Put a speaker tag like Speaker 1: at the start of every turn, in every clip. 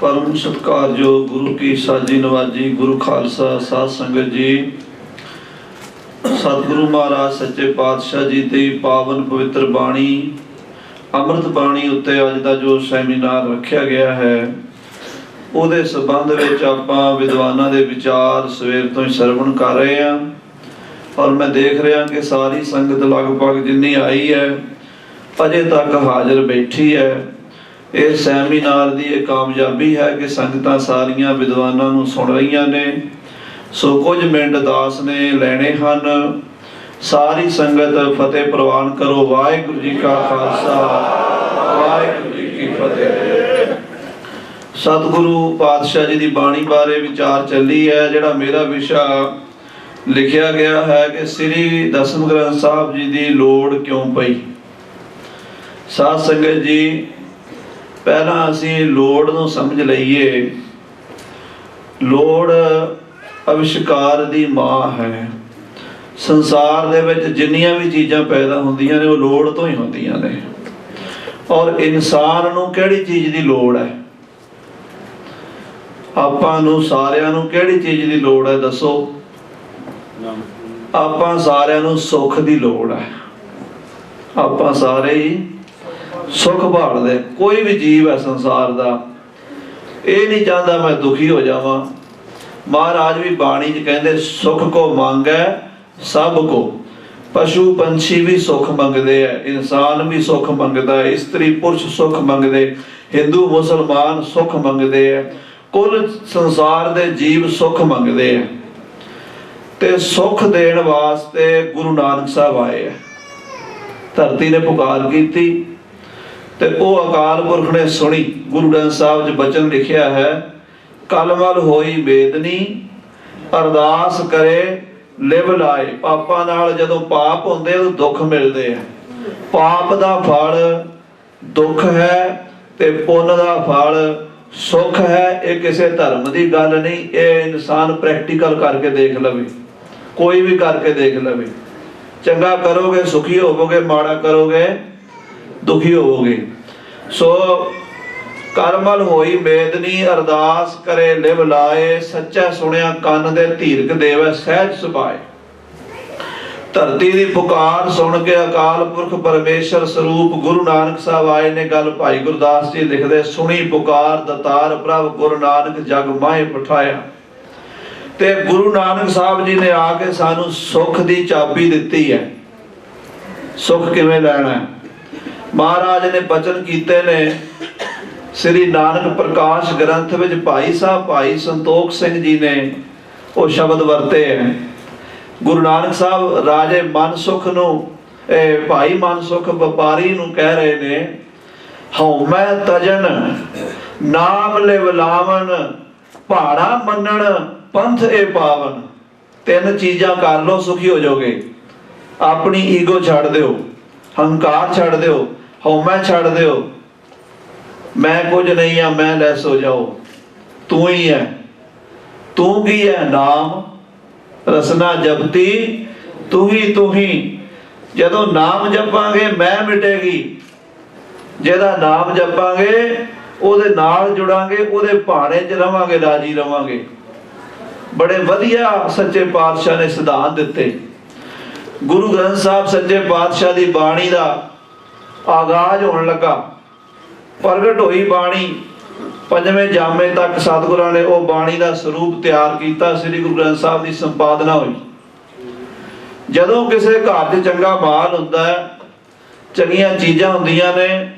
Speaker 1: ਪਰਮ ਸਤਿਕਾਰਯੋਗ ਗੁਰੂ ਕੀ ਸਾਜੀ ਨਵਾਜੀ, ਗੁਰੂ ਖਾਲਸਾ ਸਾਧ ਸੰਗਤ ਜੀ। ਸਤਿਗੁਰੂ ਮਹਾਰਾਜ, ਸੱਚੇ ਪਾਤਸ਼ਾਹ ਜੀ ਦੀ ਪਾਵਨ ਪਵਿੱਤਰ ਬਾਣੀ, ਅੰਮ੍ਰਿਤ ਬਾਣੀ ਉੱਤੇ ਅੱਜ ਦਾ ਜੋ ਸੈਮੀਨਾਰ ਰੱਖਿਆ ਗਿਆ ਹੈ, ਉਹਦੇ ਸਬੰਧ ਵਿੱਚ ਆਪਾਂ ਵਿਦਵਾਨਾਂ ਦੇ ਵਿਚਾਰ ਸਵੇਰ ਤੋਂ ਹੀ ਸਰਵਣ ਕਰ ਰਹੇ ਹਾਂ। ਔਰ ਮੈਂ ਦੇਖ ਰਿਹਾ ਕਿ ਸਾਰੀ ਸੰਗਤ ਲਗਭਗ ਜਿੰਨੀ ਆਈ ਹੈ, ਅਜੇ ਤੱਕ ਹਾਜ਼ਰ ਬੈਠੀ ਹੈ। ਇਹ ਸੈਮੀਨਾਰ ਦੀ ਇਹ ਕਾਮਯਾਬੀ ਹੈ ਕਿ ਸੰਗਤਾਂ ਸਾਰੀਆਂ ਵਿਦਵਾਨਾਂ ਨੂੰ ਸੁਣ ਰਹੀਆਂ ਨੇ। ਸੋ ਕੁਝ ਮਿੰਟ ਦਾਸ ਨੇ ਲੈਣੇ ਹਨ। ਸਾਰੀ ਸੰਗਤ ਫਤਿਹ ਪ੍ਰਵਾਨ ਕਰੋ। ਵਾਹਿਗੁਰੂ ਜੀ ਕਾ ਖਾਲਸਾ, ਵਾਹਿਗੁਰੂ ਜੀ ਕੀ ਫਤਿਹ। ਸਤਿਗੁਰੂ ਪਾਤਸ਼ਾਹ ਜੀ ਦੀ ਬਾਣੀ ਬਾਰੇ ਵਿਚਾਰ ਚੱਲੀ ਹੈ, ਜਿਹੜਾ ਮੇਰਾ ਵਿਸ਼ਾ ਲਿਖਿਆ ਗਿਆ ਹੈ ਕਿ ਸ੍ਰੀ ਦਸਮ ਗ੍ਰੰਥ ਸਾਹਿਬ ਜੀ ਦੀ ਲੋੜ ਕਿਉਂ ਪਈ? ਸਾਧ ਸੰਗਤ ਜੀ ਪਹਿਲਾਂ ਅਸੀਂ ਲੋੜ ਨੂੰ ਸਮਝ ਲਈਏ। ਲੋੜ ਅਵਿਸ਼ਕਾਰ ਦੀ ਮਾਂ ਹੈ। ਸੰਸਾਰ ਦੇ ਵਿੱਚ ਜਿੰਨੀਆਂ ਵੀ ਚੀਜ਼ਾਂ ਪੈਦਾ ਹੁੰਦੀਆਂ ਨੇ, ਉਹ ਲੋੜ ਤੋਂ ਹੀ ਹੁੰਦੀਆਂ ਨੇ। ਔਰ ਇਨਸਾਨ ਨੂੰ ਕਿਹੜੀ ਚੀਜ਼ ਦੀ ਲੋੜ ਹੈ? ਆਪਾਂ ਨੂੰ ਸਾਰਿਆਂ ਨੂੰ ਕਿਹੜੀ ਚੀਜ਼ ਦੀ ਲੋੜ ਹੈ, ਦੱਸੋ? ਆਪਾਂ ਸਾਰਿਆਂ ਨੂੰ ਸੁੱਖ ਦੀ ਲੋੜ ਹੈ। ਆਪਾਂ ਸਾਰੇ ਹੀ ਸੁੱਖ ਭਾਲਦੇ, ਕੋਈ ਵੀ ਜੀਵ ਹੈ ਸੰਸਾਰ ਦਾ, ਇਹ ਨਹੀਂ ਚਾਹੁੰਦਾ ਮੈਂ ਦੁਖੀ ਹੋ ਜਾਵਾਂ। ਮਹਾਰਾਜ ਵੀ ਬਾਣੀ 'ਚ ਕਹਿੰਦੇ, ਸੁੱਖ ਕੋ ਮੰਗੈ, ਸਭ ਕੋ। ਪਸ਼ੂ ਪੰਛੀ ਵੀ ਸੁੱਖ ਮੰਗਦੇ ਆ ਇਨਸਾਨ ਵੀ ਸੁੱਖ ਮੰਗਦਾ ਹੈ ਇਸਤਰੀ ਪੁਰਸ਼ ਸੁੱਖ ਮੰਗਦੇ, ਹਿੰਦੂ ਮੁਸਲਮਾਨ ਸੁੱਖ ਮੰਗਦੇ ਆ ਕੁੱਲ ਸੰਸਾਰ ਦੇ ਜੀਵ ਸੁੱਖ ਮੰਗਦੇ ਆ ਤੇ ਸੁੱਖ ਦੇਣ ਵਾਸਤੇ ਗੁਰੂ ਨਾਨਕ ਸਾਹਿਬ ਆਏ ਆ ਧਰਤੀ ਨੇ ਪੁਕਾਰ ਕੀਤੀ ਤੇ ਉਹ ਅਕਾਲ ਪੁਰਖ ਨੇ ਸੁਣੀ, ਗੁਰੂ ਗ੍ਰੰਥ ਸਾਹਿਬ 'ਚ ਬਚਨ ਲਿਖਿਆ ਹੈ ਕਲਮਲ ਹੋਈ ਬੇਦਨੀ, ਅਰਦਾਸ ਕਰੇ, ਲਿਵ ਲਾਏ। ਪਾਪਾਂ ਨਾਲ ਜਦੋਂ ਪਾਪ ਹੁੰਦੇ ਉਹ ਦੁੱਖ ਮਿਲਦੇ ਆ। ਪਾਪ ਦਾ ਫਲ ਦੁੱਖ ਹੈ ਤੇ ਪੁੰਨ ਦਾ ਫਲ ਸੁੱਖ ਹੈ। ਇਹ ਕਿਸੇ ਧਰਮ ਦੀ ਗੱਲ ਨਹੀਂ, ਇਹ ਇਨਸਾਨ ਪ੍ਰੈਕਟੀਕਲ ਕਰਕੇ ਦੇਖ ਲਵੇ, ਕੋਈ ਵੀ ਕਰਕੇ ਦੇਖ ਲਵੇ। ਚੰਗਾ ਕਰੋਗੇ, ਸੁਖੀ ਹੋਵੋਗੇ, ਮਾੜਾ ਕਰੋਗੇ ਦੁਖੀ ਹੋਵੋਗੇ। ਸੋ ਕਰਮਲ ਹੋਈ ਬੇਦਨੀ ਅਰਦਾਸ ਕਰੇ ਲਿਵ ਲਾਏ, ਸੱਚਾ ਸੁਣਿਆ ਕੰਨ ਦੇ ਧੀਰਕ ਦੇਵੈ, ਸਹਿਜ ਸੁਭਾਏ। ਧਰਤੀ ਦੀ ਪੁਕਾਰ ਸੁਣ ਕੇ ਅਕਾਲ ਪੁਰਖ ਪਰਮੇਸ਼ਰ ਸਰੂਪ ਗੁਰੂ ਨਾਨਕ ਸਾਹਿਬ ਆਏ ਨੇ ਗੱਲ। ਭਾਈ ਗੁਰਦਾਸ ਜੀ ਲਿਖਦੇ, ਸੁਣੀ ਪੁਕਾਰ ਦਤਾਰ ਪ੍ਰਭ, ਗੁਰੂ ਨਾਨਕ ਜਗ ਮਾਏ ਪਠਾਇਆ। ਤੇ ਗੁਰੂ ਨਾਨਕ ਸਾਹਿਬ ਜੀ ਨੇ ਆ ਕੇ ਸਾਨੂੰ ਸੁੱਖ ਦੀ ਚਾਬੀ ਦਿੱਤੀ ਹੈ। ਸੁੱਖ ਕਿਵੇਂ ਲੈਣਾ ਹੈ? ਮਹਾਰਾਜ ਨੇ ਬਚਨ ਕੀਤੇ ਨੇ। ਸ੍ਰੀ ਨਾਨਕ ਪ੍ਰਕਾਸ਼ ਗ੍ਰੰਥ ਵਿੱਚ ਭਾਈ ਸਾਹਿਬ, ਭਾਈ ਸੰਤੋਖ ਸਿੰਘ ਜੀ ਨੇ ਉਹ ਸ਼ਬਦ ਵਰਤੇ ਹੈ। ਗੁਰੂ ਨਾਨਕ ਸਾਹਿਬ ਰਾਜੇ ਮਨ ਸੁਖ ਨੂੰ, ਇਹ ਭਾਈ ਮਨ ਸੁਖ ਵਪਾਰੀ ਨੂੰ ਕਹਿ ਰਹੇ ਨੇ, ਹਉ ਮੈਂ ਤਜਨ, ਨਾਮ ਲਿਵ ਲਾਵਨ ਪਹਾੜਾ ਮੰਨਣ, ਪੰਥ ਇਹ ਪਾਵਨ। ਤਿੰਨ ਚੀਜ਼ਾਂ ਕਰ ਲੋ ਸੁਖੀ ਹੋ ਜਾਓਗੇ। ਆਪਣੀ ਈਗੋ ਛੱਡ ਦਿਓ। ਹੰਕਾਰ ਛੱਡ ਦਿਓ, ਹਉਮੈ ਛੱਡ ਦਿਓ। ਮੈਂ ਕੁਝ ਨਹੀਂ ਆ, ਮੈਂ ਲੈਸ ਹੋ ਜਾਓ। ਤੂੰ ਹੀ ਹੈ ਤੂੰ ਕੀ ਹੈ ਨਾਮ, ਰਸਨਾ ਜਪਤੀ। ਤੂੰ ਹੀ ਤੂੰ ਹੀ। ਜਦੋਂ ਨਾਮ ਜਪਾਂਗੇ, ਮੈਂ ਮਿਟੇਗੀ। ਜਿਹਦਾ ਨਾਮ ਜਪਾਂਗੇ, ਉਹਦੇ ਨਾਲ ਜੁੜਾਂਗੇ, ਉਹਦੇ ਭਾਣੇ 'ਚ ਰਵਾਂਗੇ, ਰਾਜੀ ਰਵਾਂਗੇ। ਬੜੇ ਵਧੀਆ ਸੱਚੇ ਪਾਤਸ਼ਾਹ ਨੇ ਸਿਧਾਂਤ ਦਿੱਤੇ। ਗੁਰੂ ਗ੍ਰੰਥ ਸਾਹਿਬ ਸੱਚੇ ਪਾਤਸ਼ਾਹ ਦੀ ਬਾਣੀ ਦਾ ਆਗਾਜ਼ ਹੋਣ ਲੱਗਾ। ਪ੍ਰਗਟ ਹੋਈ ਬਾਣੀ, ਪੰਜਵੇਂ ਜਾਮੇ ਤੱਕ ਸਤਿਗੁਰਾਂ ਨੇ ਉਹ ਬਾਣੀ ਦਾ ਸਰੂਪ ਤਿਆਰ ਕੀਤਾ, ਸ੍ਰੀ ਗੁਰੂ ਗ੍ਰੰਥ ਸਾਹਿਬ ਦੀ ਸੰਪਾਦਨਾ ਹੋਈ। ਜਦੋਂ ਕਿਸੇ ਘਰ 'ਚ ਚੰਗਾ ਮਾਲ ਹੁੰਦਾ ਹੈ, ਚੰਗੀਆਂ ਚੀਜ਼ਾਂ ਹੁੰਦੀਆਂ ਨੇ,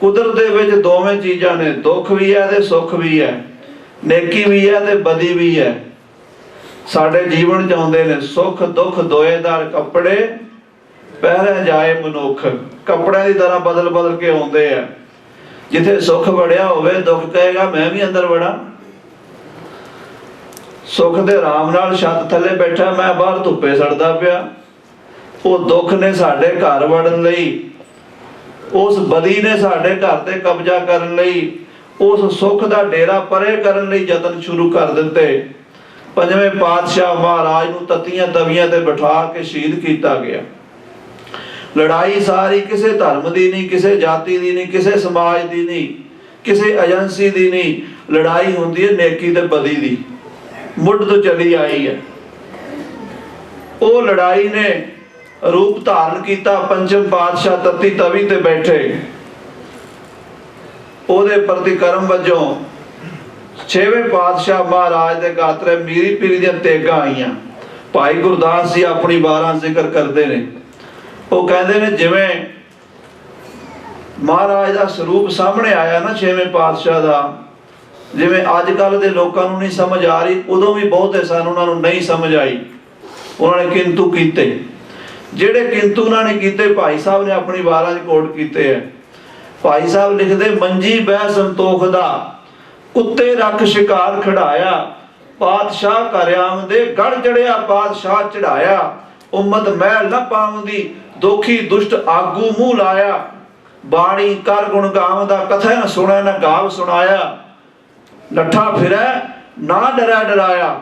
Speaker 1: ਕੁਦਰਤ ਦੇ ਵਿੱਚ ਦੋਵੇਂ ਚੀਜ਼ਾਂ ਨੇ, ਦੁੱਖ ਵੀ ਹੈ ਤੇ ਸੁੱਖ ਵੀ ਹੈ, ਨੇਕੀ ਵੀ ਹੈ ਤੇ ਬਦੀ ਵੀ ਹੈ। ਸਾਡੇ ਜੀਵਨ ਚ ਆਉਂਦੇ ਨੇ ਸੁੱਖ, ਦੁੱਖ ਦੋਏਦਾਰ ਕੱਪੜੇ ਪਹਿਰੇ ਜਾਏ ਮਨੁੱਖ। ਕੱਪੜਿਆਂ ਦੀ ਤਰ੍ਹਾਂ ਬਦਲ ਬਦਲ ਕੇ ਆਉਂਦੇ ਆ। ਜਿੱਥੇ ਸੁੱਖ ਵੜਿਆ ਹੋਵੇ, ਦੁੱਖ ਕਹੇਗਾ, ਮੈਂ ਵੀ ਅੰਦਰ ਵੜਾਂ। ਸੁੱਖ ਦੇ ਆਰਾਮ ਨਾਲ ਛੱਤ ਥੱਲੇ ਬੈਠਾ, ਮੈਂ ਬਾਹਰ ਧੁੱਪੇ ਸੜਦਾ ਪਿਆ। ਉਹ ਦੁੱਖ ਨੇ ਸਾਡੇ ਘਰ ਵੜਨ ਲਈ, ਉਸ ਬਦੀ ਨੇ ਸਾਡੇ ਘਰ ਤੇ ਕਬਜ਼ਾ ਕਰਨ ਲਈ, ਉਸ ਸੁੱਖ ਦਾ ਡੇਰਾ ਪਰੇ ਕਰਨ ਲਈ ਯਤਨ ਸ਼ੁਰੂ ਕਰ ਦਿੱਤੇ। ਪੰਜਵੇਂ ਪਾਤਸ਼ਾਹ ਮਹਾਰਾਜ ਨੂੰ ਤਤੀਆਂ ਤਵੀਆਂ ਤੇ ਬਿਠਾ ਕੇ ਸ਼ਹੀਦ ਕੀਤਾ ਗਿਆ। ਲੜਾਈ ਸਾਰੀ ਕਿਸੇ ਧਰਮ ਦੀ ਨਹੀਂ, ਕਿਸੇ ਜਾਤੀ ਦੀ ਨਹੀਂ, ਕਿਸੇ ਸਮਾਜ ਦੀ ਨਹੀਂ, ਕਿਸੇ ਏਜੰਸੀ ਦੀ ਨਹੀਂ। ਲੜਾਈ ਹੁੰਦੀ ਹੈ ਨੇਕੀ ਤੇ ਬਦੀ ਦੀ। ਮੁੱਢ ਤੋਂ ਚੱਲੀ ਆਈ ਹੈ। ਉਹ ਲੜਾਈ ਨੇ ਰੂਪ ਧਾਰਨ ਕੀਤਾ ਪੰਚਮ ਪਾਤਸ਼ਾਹ ਤਤੀ ਤਵੀ ਤੇ ਬੈਠੇ। ਉਹਦੇ ਪ੍ਰਤੀਕਰਮ ਵਜੋਂ ਛੇਵੇਂ ਪਾਤਸ਼ਾਹ ਮਹਾਰਾਜ ਦੇ ਗਾਤਰੇ ਮੀਰੀ ਪੀਰੀ ਦੀਆਂ ਤੇਗਾਂ ਆਈਆਂ। ਭਾਈ ਗੁਰਦਾਸ ਜੀ ਆਪਣੀ 12 ਜ਼ਿਕਰ ਕਰਦੇ ਨੇ। ਉਹ ਕਹਿੰਦੇ ਨੇ, ਜਿਵੇਂ ਮਹਾਰਾਜ ਦਾ ਸਰੂਪ ਸਾਹਮਣੇ ਆਇਆ ਨਾ ਛੇਵੇਂ ਪਾਤਸ਼ਾਹ ਦਾ, ਜਿਵੇਂ ਅੱਜ ਕੱਲ ਦੇ ਲੋਕਾਂ ਨੂੰ ਨਹੀਂ ਸਮਝ ਆ ਰਹੀ, ਉਦੋਂ ਵੀ ਬਹੁਤੇ ਸਨ, ਉਹਨਾਂ ਨੂੰ ਨਹੀਂ ਸਮਝ ਆਈ। ਉਹਨਾਂ ਨੇ ਕਿੰਤੂ ਕੀਤੇ। ਜਿਹੜੇ ਕਿੰਤੂ ਉਹਨਾਂ ਨੇ ਕੀਤੇ, ਭਾਈ ਸਾਹਿਬ ਨੇ ਆਪਣੀ ਵਾਰਾਂ 'ਚ ਕੋਟ ਕੀਤੇ ਐ ਭਾਈ ਸਾਹਿਬ ਲਿਖਦੇ, ਮੰਜੀ ਬਹਿ ਸੰਤੋਖ ਦਾ। ਕੁੱਤੇ ਰੱਖ ਸ਼ਿਕਾਰ ਖੜਾਇਆ। ਪਾਤਸ਼ਾਹ ਕਰਿਆਮ ਦੇ ਗੜ ਚੜਿਆ, ਪਾਤਸ਼ਾਹ ਚੜਾਇਆ। ਉਮਤ ਮਹਿਲ ਨਾ ਪਾਉਂਦੀ, ਦੋਖੀ ਦੁਸ਼ਟ ਆਗੂ ਮੂੰਹ ਲਾਇਆ। ਬਾਣੀ ਕਰ ਗੁਣ ਗਾਵਦਾ ਕਥਾ ਨ ਸੁਣੈ, ਨ ਗਾਵ ਸੁਣਾਇਆ। ਲੱਠਾ ਫਿਰੈ, ਨਾ ਡਰੈ ਡਰਾਇਆ।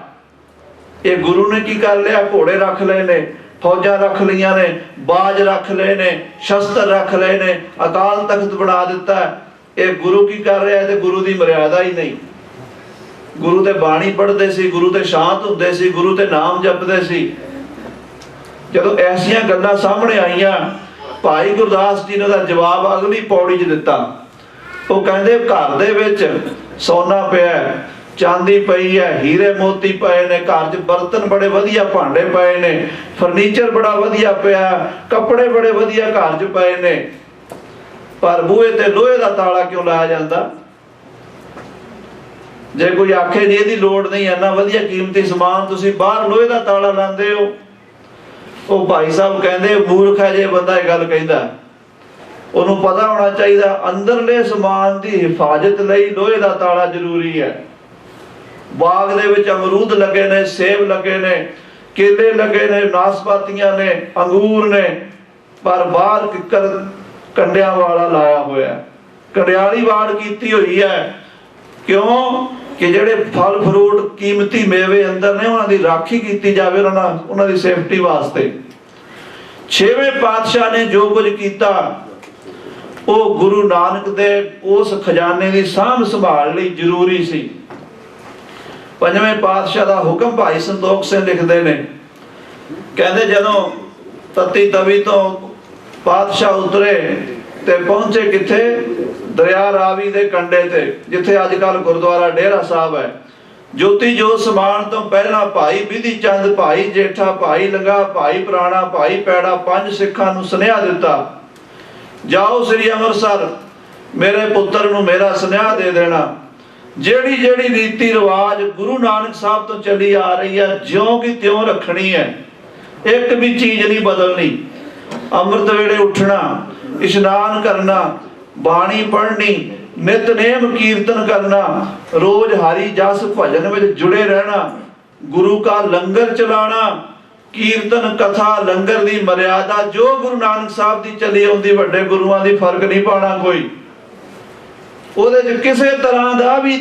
Speaker 1: ਇਹ ਗੁਰੂ ਨੇ ਕੀ ਕਰ ਲਿਆ? ਘੋੜੇ ਰੱਖ ਲਏ ਨੇ, ਫੌਜਾਂ ਰੱਖ ਲਈਆਂ ਨੇ, ਬਾਜ ਰੱਖ ਲਏ ਨੇ, ਸ਼ਸਤਰ ਰੱਖ ਲਏ ਨੇ, ਅਕਾਲ ਤਖਤ ਬਣਾ ਦਿੱਤਾ। ਇਹ ਗੁਰੂ ਕੀ ਕਰ ਰਿਹਾ ਤੇ ਗੁਰੂ ਦੀ ਮਰਿਆਦਾ ਹੀ ਨਹੀਂ। ਗੁਰੂ ਤੇ ਬਾਣੀ ਪੜ੍ਹਦੇ ਸੀ, ਗੁਰੂ ਤੇ ਸ਼ਾਂਤ ਹੁੰਦੇ ਸੀ, ਗੁਰੂ ਤੇ ਨਾਮ ਜਪਦੇ ਸੀ। ਜਦੋਂ ਐਸੀਆਂ ਗੱਲਾਂ ਸਾਹਮਣੇ ਆਈਆਂ, ਭਾਈ ਗੁਰਦਾਸ ਜੀ ਨੇ ਉਹਦਾ ਜਵਾਬ ਅਗਲੀ ਪੌੜੀ 'ਚ ਦਿੱਤਾ। ਉਹ ਕਹਿੰਦੇ, ਘਰ ਦੇ ਵਿੱਚ ਸੋਨਾ ਪਿਆ ਚਾਂਦੀ ਪਈ ਹੈ, ਹੀਰੇ ਮੋਤੀ ਪਏ ਨੇ, ਘਰ 'ਚ ਬਰਤਨ ਬੜੇ ਵਧੀਆ ਭਾਂਡੇ ਪਏ ਨੇ, ਫਰਨੀਚਰ ਬੜਾ ਵਧੀਆ ਪਿਆ, ਕੱਪੜੇ ਬੜੇ ਵਧੀਆ ਘਰ 'ਚ ਪਏ ਨੇ। ਪਰ ਬੂਹੇ ਤੇ ਲੋਹੇ ਦਾ ਤਾਲਾ ਕਿਉਂ ਲਾਇਆ ਜਾਂਦਾ? ਜੇ ਕੋਈ ਆਖੇ ਜੀ ਇਹਦੀ ਲੋੜ ਨਹੀਂ, ਇੰਨਾ ਵਧੀਆ ਕੀਮਤੀ ਸਮਾਨ ਤੁਸੀਂ ਬਾਹਰ ਲੋਹੇ ਦਾ ਤਾਲਾ ਲਾਉਂਦੇ ਹੋ, ਉਹ ਭਾਈ ਸਾਹਿਬ ਕਹਿੰਦੇ, ਮੂਰਖ ਹੈ ਜੇ ਬੰਦਾ ਇਹ ਗੱਲ ਕਹਿੰਦਾ ਉਹਨੂੰ ਪਤਾ ਹੋਣਾ ਚਾਹੀਦਾ, ਅੰਦਰਲੇ ਸਮਾਨ ਦੀ ਹਿਫਾਜ਼ਤ ਲਈ ਲੋਹੇ ਦਾ ਤਾਲਾ ਜ਼ਰੂਰੀ ਹੈ। ਬਾਗ ਦੇ ਵਿੱਚ ਅਮਰੂਦ ਲੱਗੇ ਨੇ, ਸੇਬ ਲੱਗੇ ਨੇ, ਕੇਲੇ ਲੱਗੇ ਨੇ, ਨਾਸਪਾਤੀਆਂ ਨੇ, ਅੰਗੂਰ ਨੇ, ਪਰ ਬਾਹਰ ਕਿੱਕਰ ਕੰਡਿਆਂ ਵਾਲਾ ਲਾਇਆ ਹੋਇਆ। ਹੈ। ਕੰਡਿਆਲੀ ਵਾੜ ਕੀਤੀ ਹੋਈ ਹੈ। ਕਿਉਂ? ਕਿ ਜਿਹੜੇ ਫਲ, ਫਰੂਟ, ਕੀਮਤੀ ਮੇਵੇ ਅੰਦਰ ਨੇ, ਉਹਨਾਂ ਦੀ ਰਾਖੀ ਕੀਤੀ ਜਾਵੇ, ਉਹਨਾਂ ਉਹਨਾਂ ਦੀ ਸੇਫਟੀ ਵਾਸਤੇ। ਛੇਵੇਂ ਪਾਤਸ਼ਾਹ ਨੇ ਜੋ ਕੁਝ ਕੀਤਾ, ਉਹ ਗੁਰੂ ਨਾਨਕ ਦੇ ਉਸ ਖਜ਼ਾਨੇ ਦੀ ਸਾਂਭ ਸੰਭਾਲ ਲਈ ਜ਼ਰੂਰੀ ਸੀ। ਪੰਜਵੇਂ ਪਾਤਸ਼ਾਹ ਦਾ ਹੁਕਮ ਭਾਈ ਸੰਤੋਖ ਸਿੰਘ ਲਿਖਦੇ ਨੇ। ਕਹਿੰਦੇ ਜਦੋਂ ਤਤੀ ਤਵੀ ਤੋਂ ਪਾਤਸ਼ਾਹ ਉਤਰੇ ਤੇ ਪਹੁੰਚੇ ਕਿੱਥੇ? ਦਰਿਆ ਰਾਵੀ ਦੇ ਕੰਢੇ ਤੇ, ਜਿੱਥੇ ਅੱਜ ਕੱਲ ਗੁਰਦੁਆਰਾ ਡੇਰਾ ਸਾਹਿਬ ਹੈ। ਜੋਤੀ ਜੋਤ ਸਮਾਨ ਤੋਂ ਪਹਿਲਾਂ ਭਾਈ ਵਿਧੀ ਚੰਦ, ਭਾਈ ਜੇਠਾ, ਭਾਈ ਲੰਗਾ, ਭਾਈ ਪ੍ਰਾਣਾ, ਭਾਈ ਪੈੜਾ, ਪੰਜ ਸਿੱਖਾਂ ਨੂੰ ਸੁਨੇਹਾ ਦਿੱਤਾ। ਜਾਓ ਸ੍ਰੀ ਅੰਮ੍ਰਿਤਸਰ, ਮੇਰੇ ਪੁੱਤਰ ਨੂੰ ਮੇਰਾ ਸੁਨੇਹਾ ਦੇ ਦੇਣਾ। ਜਿਹੜੀ ਜਿਹੜੀ ਰੀਤੀ ਰਿਵਾਜ ਗੁਰੂ ਨਾਨਕ ਸਾਹਿਬ ਤੋਂ ਚੱਲੀ ਆ ਰਹੀ ਹੈ ਜਿਉਂ ਕਿ ਤਿਉਂ ਰੱਖਣੀ ਹੈ। ਇੱਕ ਵੀ ਚੀਜ਼ ਨਹੀਂ ਬਦਲਣੀ। ਅੰਮ੍ਰਿਤ ਵੇਲੇ ਉੱਠਣਾ, ਇਸ਼ਨਾਨ ਕਰਨਾ, ਬਾਣੀ ਪੜ੍ਹਨੀ ਨਿਤਨੇਮ ਕੀਰਤਨ ਕਰਨਾ, ਰੋਜ਼ ਹਰੀ ਜਸ ਭਜਨ ਵਿੱਚ ਜੁੜੇ ਰਹਿਣਾ, ਗੁਰੂ ਕਾ ਲੰਗਰ ਚਲਾਣਾ, ਕੀਰਤਨ ਕਥਾ ਲੰਗਰ ਦੀ ਮਰਿਆਦਾ, ਜੋ ਗੁਰੂ ਨਾਨਕ ਸਾਹਿਬ ਦੀ ਚੱਲੀ ਆਉਂਦੀ, ਵੱਡੇ ਗੁਰੂਆਂ ਦੀ ਫ਼ਰਕ ਨਹੀਂ ਪਾਣਾ ਕੋਈ। ਉਹਦੇ 'ਚ ਕਿਸੇ ਤਰ੍ਹਾਂ ਦਾ ਵੀ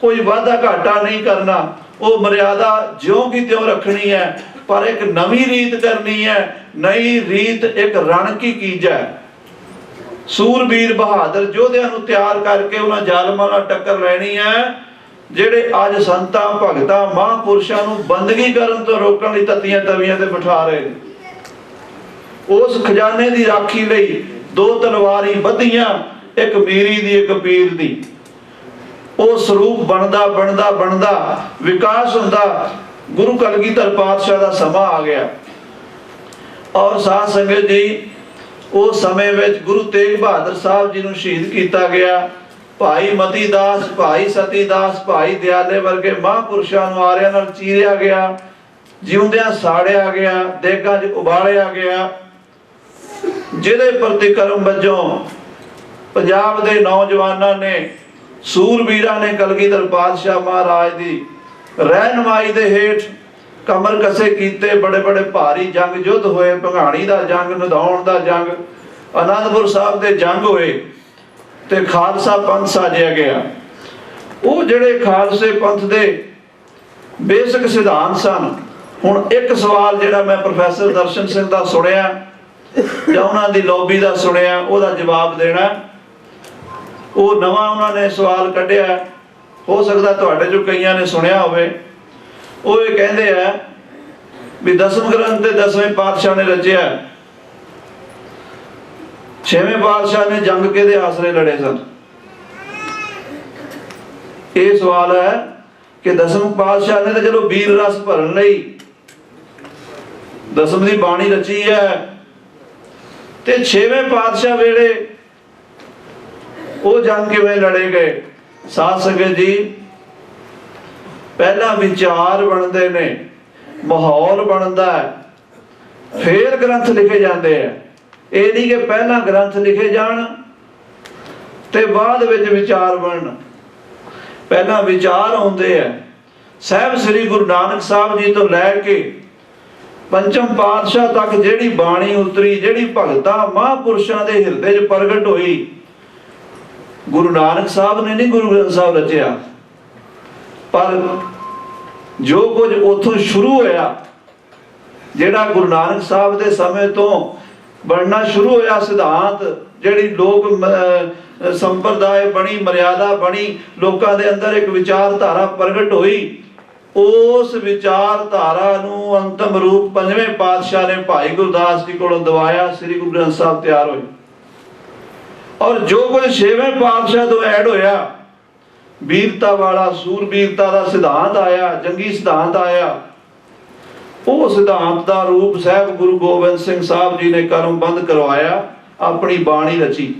Speaker 1: ਕੋਈ ਵਾਧਾ ਘਾਟਾ ਨਹੀਂ ਕਰਨਾ। ਉਹ ਮਰਿਆਦਾ ਜਿਉਂ ਕਿ ਤਿਉਂ ਰੱਖਣੀ ਹੈ, ਪਰ ਇੱਕ ਨਵੀਂ ਰੀਤ ਕਰਨੀ ਹੈ ਨਈ ਰੀਤ ਇੱਕ ਰਣ ਕੀ ਕੀਜੈ ਸੂਰਬੀਰ ਬਹਾਦਰ ਯੋਧਿਆਂ ਨੂੰ ਤਿਆਰ ਕਰਕੇ ਉਹਨਾਂ ਜ਼ਾਲਮਾਂ ਨਾਲ ਟੱਕਰ ਲੈਣੀ ਹੈ, ਜਿਹੜੇ ਅੱਜ ਸੰਤਾਂ, ਭਗਤਾਂ, ਮਹਾਂਪੁਰਸ਼ਾਂ ਨੂੰ ਬੰਦਗੀ ਕਰਨ ਤੋਂ ਰੋਕਣ ਲਈ ਤਤੀਆਂ ਤਵੀਆਂ ਤੇ ਬਿਠਾ ਰਹੇ ਨੇ। ਉਸ ਖਜ਼ਾਨੇ ਦੀ ਰਾਖੀ ਲਈ ਦੋ ਤਲਵਾਰੀ ਵਧੀਆਂ ਇੱਕ ਮੀਰੀ ਦੀ, ਇੱਕ ਪੀਰ ਦੀ। ਉਹ ਸਰੂਪ ਬਣਦਾ ਬਣਦਾ ਬਣਦਾ, ਵਿਕਾਸ ਹੁੰਦਾ, ਗੁਰੂ ਕਲਗੀਧਰ ਪਾਤਸ਼ਾਹ ਦਾ ਸਮਾਂ ਆ ਗਿਆ। ਔਰ ਸਾਧ ਸੰਗਤ ਜੀ ਉਸ ਸਮੇਂ ਵਿੱਚ ਗੁਰੂ ਤੇਗ ਬਹਾਦਰ ਸਾਹਿਬ ਜੀ ਨੂੰ ਸ਼ਹੀਦ ਕੀਤਾ ਗਿਆ। ਭਾਈ ਮਤੀ ਦਾਸ, ਭਾਈ ਸਤੀ ਦਾਸ, ਭਾਈ ਦਿਆਲੇ ਵਰਗੇ ਮਹਾਂਪੁਰਸ਼ਾਂ ਨੂੰ ਆਰਿਆਂ ਨਾਲ ਚੀਰਿਆ ਗਿਆ। ਜਿਉਂਦਿਆਂ ਸਾੜਿਆ ਗਿਆ, ਦੇਗਾਂ 'ਚ ਉਬਾਲਿਆ ਗਿਆ। ਜਿਹਦੇ ਪ੍ਰਤੀਕਰਮ ਵਜੋਂ ਪੰਜਾਬ ਦੇ ਨੌਜਵਾਨਾਂ ਨੇ, ਸੂਰਬੀਰਾਂ ਨੇ ਕਲਗੀਧਰ ਪਾਤਸ਼ਾਹ ਮਹਾਰਾਜ ਦੀ ਰਹਿਨਮਾਈ ਦੇ ਹੇਠ ਕਮਰ ਕਸੇ ਕੀਤੇ, ਬੜੇ ਬੜੇ ਭਾਰੀ ਜੰਗ ਯੁੱਧ ਹੋਏ, ਭੰਗਾਣੀ ਦਾ ਜੰਗ ਨਦੌਣ ਦਾ ਜੰਗ, ਅਨੰਦਪੁਰ ਸਾਹਿਬ ਦੇ ਜੰਗ ਹੋਏ ਤੇ ਖਾਲਸਾ ਪੰਥ ਸਾਜਿਆ ਗਿਆ। ਉਹ ਜਿਹੜੇ ਖਾਲਸੇ ਪੰਥ ਦੇ ਬੇਸਿਕ ਸਿਧਾਂਤ ਸਨ, ਹੁਣ ਇੱਕ ਸਵਾਲ ਜਿਹੜਾ ਮੈਂ ਪ੍ਰੋਫੈਸਰ ਦਰਸ਼ਨ ਸਿੰਘ ਦਾ ਸੁਣਿਆ ਜਾਂ ਉਹਨਾਂ ਦੀ ਲੌਬੀ ਦਾ ਸੁਣਿਆ, ਉਹਦਾ ਜਵਾਬ ਦੇਣਾ। ਉਹ ਨਵਾਂ ਉਹਨਾਂ ਨੇ ਸਵਾਲ ਕੱਢਿਆ। ਹੋ ਸਕਦਾ ਤੁਹਾਡੇ ਚੋਂ ਕਈਆਂ ਨੇ ਸੁਣਿਆ ਹੋਵੇ। ਉਹ ਇਹ ਕਹਿੰਦੇ ਆ ਵੀ ਦਸਮ ਗ੍ਰੰਥ ਤੇ ਦਸਵੇਂ ਪਾਤਸ਼ਾਹ ਨੇ ਰਚਿਆ। ਛੇਵੇਂ ਪਾਤਸ਼ਾਹ ਨੇ ਜੰਗ ਕਿਹਦੇ ਆਸਰੇ ਲੜੇ ਸਨ? ਇਹ ਸਵਾਲ ਹੈ ਕਿ ਦਸਮ ਪਾਤਸ਼ਾਹ ਨੇ ਤਾਂ ਚਲੋ ਵੀਰ ਰਸ ਭਰਨ ਲਈ ਦਸਮ ਦੀ ਬਾਣੀ ਰਚੀ ਹੈ ਤੇ ਛੇਵੇਂ ਪਾਤਸ਼ਾਹ ਵੇਲੇ ਉਹ ਜੰਗ ਕਿਵੇਂ ਲੜੇ ਗਏ? ਸਾਧ ਸੰਗਤ ਜੀ ਪਹਿਲਾਂ ਵਿਚਾਰ ਬਣਦੇ ਨੇ, ਮਾਹੌਲ ਬਣਦਾ ਹੈ। ਫੇਰ ਗ੍ਰੰਥ ਲਿਖੇ ਜਾਂਦੇ ਆ। ਇਹ ਨਹੀਂ ਕਿ ਪਹਿਲਾਂ ਗ੍ਰੰਥ ਲਿਖੇ ਜਾਣ ਤੇ ਬਾਅਦ ਵਿੱਚ ਵਿਚਾਰ ਬਣਨ। ਪਹਿਲਾਂ ਵਿਚਾਰ ਆਉਂਦੇ ਆ। ਸਾਹਿਬ ਸ੍ਰੀ ਗੁਰੂ ਨਾਨਕ ਸਾਹਿਬ ਜੀ ਤੋਂ ਲੈ ਕੇ ਪੰਚਮ ਪਾਤਸ਼ਾਹ ਤੱਕ ਜਿਹੜੀ ਬਾਣੀ ਉਤਰੀ, ਜਿਹੜੀ ਭਗਤਾਂ ਮਹਾਂਪੁਰਸ਼ਾਂ ਦੇ ਹਿਰਦੇ 'ਚ ਪ੍ਰਗਟ ਹੋਈ, ਗੁਰੂ ਨਾਨਕ ਸਾਹਿਬ ਨੇ ਨਹੀਂ ਗੁਰੂ ਗ੍ਰੰਥ ਸਾਹਿਬ ਰਚਿਆ। ਪਰ ਜੋ ਕੁਝ ਉੱਥੋਂ ਸ਼ੁਰੂ ਹੋਇਆ, ਜਿਹੜਾ ਗੁਰੂ ਨਾਨਕ ਸਾਹਿਬ ਦੇ ਸਮੇਂ ਤੋਂ ਬਣਨਾ ਸ਼ੁਰੂ ਹੋਇਆ ਸਿਧਾਂਤ, ਜਿਹੜੀ ਲੋਕ ਸੰਪਰਦਾਇ ਬਣੀ, ਮਰਿਆਦਾ ਬਣੀ, ਲੋਕਾਂ ਦੇ ਅੰਦਰ ਇੱਕ ਵਿਚਾਰਧਾਰਾ ਪ੍ਰਗਟ ਹੋਈ, ਉਸ ਵਿਚਾਰਧਾਰਾ ਨੂੰ ਅੰਤਮ ਰੂਪ ਪੰਜਵੇਂ ਪਾਤਸ਼ਾਹ ਨੇ ਭਾਈ ਗੁਰਦਾਸ ਜੀ ਕੋਲੋਂ ਦਵਾਇਆ, ਸ੍ਰੀ ਗੁਰੂ ਗ੍ਰੰਥ ਸਾਹਿਬ ਤਿਆਰ ਹੋਏ। ਔਰ ਜੋ ਕੁਝ ਛੇਵੇਂ ਪਾਤਸ਼ਾਹ ਤੋਂ ਐਡ ਹੋਇਆ ਵੀਰਤਾ ਵਾਲਾ ਸੂਰਬੀਰਤਾ ਦਾ ਸਿਧਾਂਤ ਆਇਆ, ਜੰਗੀ ਸਿਧਾਂਤ ਆਇਆ। ਉਹ ਸਿਧਾਂਤ ਦਾ ਰੂਪ ਸਾਹਿਬ ਗੁਰੂ ਗੋਬਿੰਦ ਸਿੰਘ ਸਾਹਿਬ ਜੀ ਨੇ ਕਰਮਬੰਦ ਕਰਵਾਇਆ, ਆਪਣੀ ਬਾਣੀ ਰਚੀ।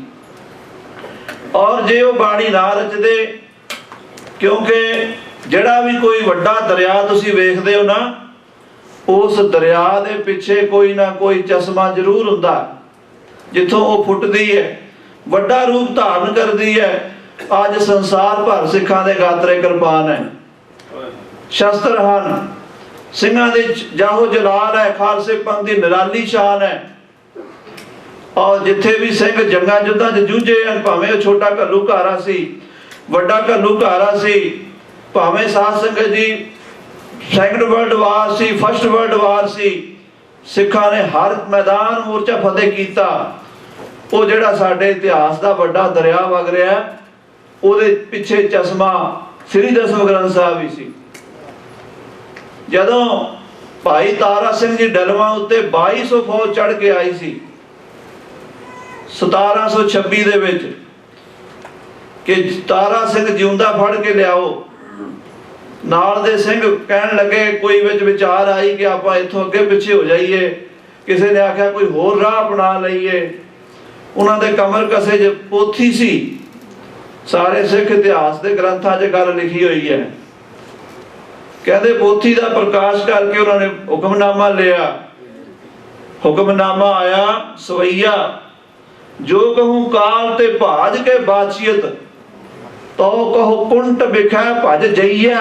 Speaker 1: ਔਰ ਜੇ ਉਹ ਬਾਣੀ ਨਾ ਰਚਦੇ, ਕਿਉਂਕਿ ਜਿਹੜਾ ਵੀ ਕੋਈ ਵੱਡਾ ਦਰਿਆ ਤੁਸੀਂ ਵੇਖਦੇ ਹੋ ਨਾ, ਉਸ ਦਰਿਆ ਦੇ ਪਿੱਛੇ ਕੋਈ ਨਾ ਕੋਈ ਚਸ਼ਮਾ ਜ਼ਰੂਰ ਹੁੰਦਾ। ਜਿੱਥੋਂ ਉਹ ਫੁੱਟਦੀ ਹੈ, ਵੱਡਾ ਰੂਪ ਧਾਰਨ ਕਰਦੀ ਹੈ ਅੱਜ ਸੰਸਾਰ ਭਰ ਸਿੱਖਾਂ ਦੇ ਗਾਤਰੇ ਕਿਰਪਾਨ ਹੈ। ਸ਼ਸਤਰ ਹਨ। ਸਿੰਘਾਂ ਦੇ ਜਾਹੋ ਜਲਾਲ ਹੈ, ਖਾਲਸੇ ਪੰਥ ਦੀ ਨਿਰਾਲੀ ਸ਼ਾਨ ਹੈ। ਔਰ ਜਿੱਥੇ ਵੀ ਸਿੰਘ ਜੰਗਾਂ ਜੁੱਧਾਂ 'ਚ ਜੂਝੇ ਹਨ, ਭਾਵੇਂ ਉਹ ਛੋਟਾ ਘੱਲੂ ਘਾਰਾ ਸੀ, ਵੱਡਾ ਘੱਲੂ ਘਾਰਾ ਸੀ, ਭਾਵੇਂ ਸਾਧ ਸੰਗਤ ਜੀ ਸੈਕੰਡ ਵਰਲਡ ਵਾਰ ਸੀ, ਫਸਟ ਵਰਲਡ ਵਾਰ ਸੀ, ਸਿੱਖਾਂ ਨੇ ਹਰ ਮੈਦਾਨ ਮੋਰਚਾ ਫਤਿਹ ਕੀਤਾ। ਉਹ ਜਿਹੜਾ ਸਾਡੇ ਇਤਿਹਾਸ ਦਾ ਵੱਡਾ ਦਰਿਆ ਵਗ ਰਿਹਾ ਹੈ ਉਹਦੇ ਪਿੱਛੇ ਚਸ਼ਮਾ, ਸ੍ਰੀ ਦਸਮ ਗ੍ਰੰਥ ਸਾਹਿਬ ਵੀ ਸੀ। ਜਦੋਂ ਭਾਈ ਤਾਰਾ ਸਿੰਘ ਜੀ ਡਲਵਾ ਉੱਤੇ 2200 ਫੌਜ ਚੜ ਕੇ ਆਈ ਸੀ 1726 ਦੇ ਵਿੱਚ ਕਿ ਤਾਰਾ ਸਿੰਘ ਜਿਉਂਦਾ ਫੜ ਕੇ ਲਿਆਓ। ਨਾਲ ਦੇ ਸਿੰਘ ਕਹਿਣ ਲੱਗੇ, ਕੋਈ ਵਿੱਚ ਵਿਚਾਰ ਆਈ ਕਿ ਆਪਾਂ ਇੱਥੋਂ ਅੱਗੇ ਪਿੱਛੇ ਹੋ ਜਾਈਏ, ਕਿਸੇ ਨੇ ਆਖਿਆ ਕੋਈ ਹੋਰ ਰਾਹ ਅਪਣਾ ਲਈਏ। ਉਹਨਾਂ ਦੇ ਕਮਰ ਕਸੇ ਚ ਪੋਥੀ ਸੀ। ਸਾਰੇ ਸਿੱਖ ਇਤਿਹਾਸ ਦੇ ਗ੍ਰੰਥਾਂ 'ਚ ਗੱਲ ਲਿਖੀ ਹੋਈ ਹੈ। ਕਹਿੰਦੇ ਪੋਥੀ ਦਾ ਪ੍ਰਕਾਸ਼ ਕਰਕੇ ਉਹਨਾਂ ਨੇ ਹੁਕਮਨਾਮਾ ਲਿਆ। ਹੁਕਮਨਾਮਾ ਆਇਆ, ਸਵਈਆ, ਜੋ ਕਹੂੰ ਕਾਲ ਤੇ ਭਾਜ ਕੇ ਬਾਚੀਤ ਤੋ ਕਹੋ ਕੁੰਟ ਵਿਖੈ ਭਜ ਜਈਐ।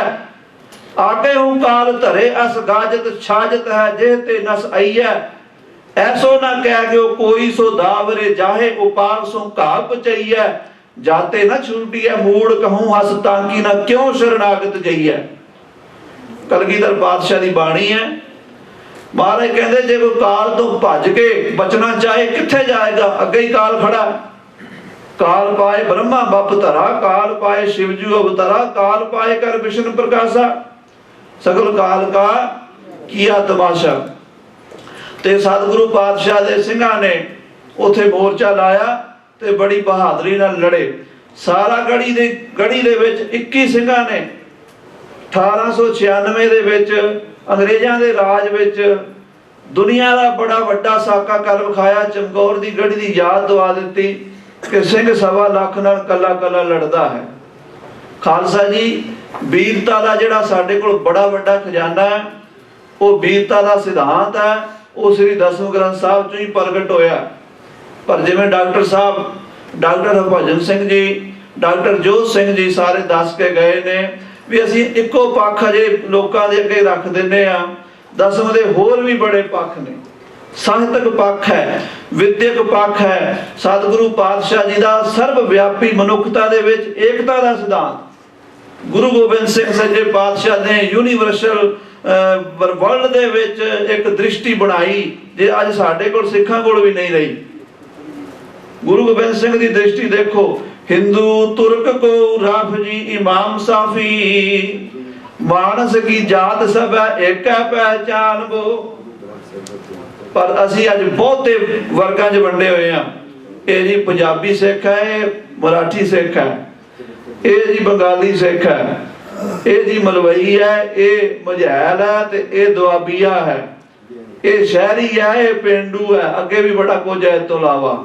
Speaker 1: ਆਗੇ ਹੂੰ ਕਾਲ ਧਰੇ ਅਸ ਗਾਜਤ, ਛਾਜਤ ਹੈ ਜੇ ਤੇ ਨਸ ਆਈਐ। ਐਸੋ ਨਾ ਕਹਿ ਗਿਓ ਕੋਈ ਸੋ ਦਾਵਰੇ ਜਾਹੇ ਉਪਾਰ ਸੋ ਘਾਹ ਪਚਈਐ ਜਾਤੇ ਨਾ ਛੁੰਟੀਐ ਮੂੜ ਕਹੂੰ ਹਸ ਤਾਂਕੀ ਨਾ, ਕਿਉ ਸ਼ਰਨਾਗਤ ਜਈਐ ਕਲਗੀਧਰ ਪਾਤਸ਼ਾਹ ਦੀ ਬਾਣੀ ਹੈ ਮਹਾਰਾਜ ਕਹਿੰਦੇ, ਜੇ ਕੋਈ ਕਾਲ ਤੋਂ ਭੱਜ ਕੇ ਬਚਣਾ ਚਾਹੇ, ਕਿੱਥੇ ਜਾਏਗਾ? ਅੱਗੇ ਹੀ ਕਾਲ ਖੜਾ ਕਾਲ ਪਾਏ ਬ੍ਰਹਮਾ ਬੱਪ ਧਰਾ, ਕਾਲ ਪਾਏ ਸ਼ਿਵਜੂ ਅਵਤਾਰਾ ਕਾਲ ਪਾਏ ਕਰ ਵਿਸ਼ਨ ਪ੍ਰਕਾਸ਼ਾ। ਸਗਲ ਕਾਲ ਕਾ ਕੀਆ ਤਮਾਸ਼ਾ। ਤੇ ਸਤਿਗੁਰੂ ਪਾਤਸ਼ਾਹ ਦੇ ਸਿੰਘਾਂ ਨੇ ਉਥੇ ਮੋਰਚਾ ਲਾਇਆ। ਤੇ ਬੜੀ ਬਹਾਦਰੀ ਨਾਲ ਲੜੇ। ਸਾਰਾ ਗੜੀ ਦੇ ਗੜੀ ਦੇ ਵਿੱਚ 21 ਸਿੰਘਾਂ ਨੇ। 1896 ਦੇ ਵਿੱਚ ਅੰਗਰੇਜ਼ਾਂ ਦੇ ਰਾਜ ਵਿੱਚ ਦੁਨੀਆ ਦਾ ਬੜਾ ਵੱਡਾ ਸਾਕਾ ਕਰ ਵਿਖਾਇਆ ਚਮਕੌਰ ਦੀ ਗੜੀ ਦੀ ਯਾਦ ਦਵਾ ਦਿੱਤੀ ਕਿ ਸਿੰਘ ਸਵਾ ਲੱਖ ਨਾਲ ਕੱਲਾ ਕੱਲਾ ਲੜਦਾ ਹੈ। ਖਾਲਸਾ ਜੀ ਵੀਰਤਾ ਦਾ ਜਿਹੜਾ ਸਾਡੇ ਕੋਲ ਬੜਾ ਵੱਡਾ ਖਜ਼ਾਨਾ ਹੈ, ਉਹ ਵੀਰਤਾ ਦਾ ਸਿਧਾਂਤ ਹੈ, ਉਹ ਸ੍ਰੀ ਦਸਮ ਗ੍ਰੰਥ ਸਾਹਿਬ ਚੋਂ ਹੀ ਪ੍ਰਗਟ ਹੋਇਆ। ਪਰ ਜਿਵੇਂ ਡਾਕਟਰ ਸਾਹਿਬ, ਡਾਕਟਰ ਹਰਭਜਨ ਸਿੰਘ ਜੀ, ਡਾਕਟਰ ਜੋਤ ਸਿੰਘ ਜੀ ਸਾਰੇ ਦੱਸ ਕੇ ਗਏ ਨੇ ਵੀ ਅਸੀਂ ਇੱਕੋ ਪੱਖ ਅਜੇ ਲੋਕਾਂ ਦੇ ਅੱਗੇ ਰੱਖ ਦਿੰਨੇ ਆ ਦਸਮ ਦੇ ਹੋਰ ਵੀ ਬੜੇ ਪੱਖ ਨੇ। ਸਾਹਿਤਕ ਪੱਖ ਹੈ, ਵਿਦਿਅਕ ਪੱਖ ਹੈ। ਸਤਿਗੁਰੂ ਪਾਤਸ਼ਾਹ ਜੀ ਦਾ ਸਰਵ ਵਿਆਪੀ ਮਨੁੱਖਤਾ ਦੇ ਵਿੱਚ ਏਕਤਾ ਦਾ ਸਿਧਾਂਤ। ਗੁਰੂ ਗੋਬਿੰਦ ਸਿੰਘ ਸੱਜੇ ਪਾਤਸ਼ਾਹ ਨੇ ਯੂਨੀਵਰਸਲ ਵਰਲਡ ਦੇ ਵਿੱਚ ਇੱਕ ਦ੍ਰਿਸ਼ਟੀ ਬਣਾਈ, ਜੇ ਅੱਜ ਸਾਡੇ ਕੋਲ ਸਿੱਖਾਂ ਕੋਲ ਵੀ ਨਹੀਂ ਰਹੀ। ਗੁਰੂ ਗੋਬਿੰਦ ਸਿੰਘ ਦੀ ਦ੍ਰਿਸ਼ਟੀ ਦੇਖੋ। ਹਿੰਦੂ, ਤੁਰਕ ਕੋ ਰਾਫਜੀ ਇਮਾਮ ਸਾਫੀ। ਮਾਨਸ ਕੀ ਜਾਤ ਸਭ ਏਕੈ ਪਹਿਚਾਨ ਬੋ। ਪਰ ਅਸੀਂ ਅੱਜ ਬਹੁਤੇ ਵਰਗਾਂ 'ਚ ਵੰਡੇ ਹੋਏ ਆ ਇਹ ਜੀ ਪੰਜਾਬੀ ਸਿੱਖ ਹੈ, ਇਹ ਮਰਾਠੀ ਸਿੱਖ ਹੈ। ਇਹ ਜੀ ਬੰਗਾਲੀ ਸਿੱਖ ਹੈ। ਇਹ ਜੀ ਮਲਵਈ ਹੈ, ਇਹ ਮਝੈਲ ਹੈ ਤੇ ਇਹ ਦੁਆਬੀਆ ਹੈ। ਇਹ ਸ਼ਹਿਰੀ ਹੈ, ਇਹ ਪਿੰਡੂ ਹੈ। ਅੱਗੇ ਵੀ ਬੜਾ ਕੁਝ ਹੈ, ਇਸ ਤੋਂ ਇਲਾਵਾ।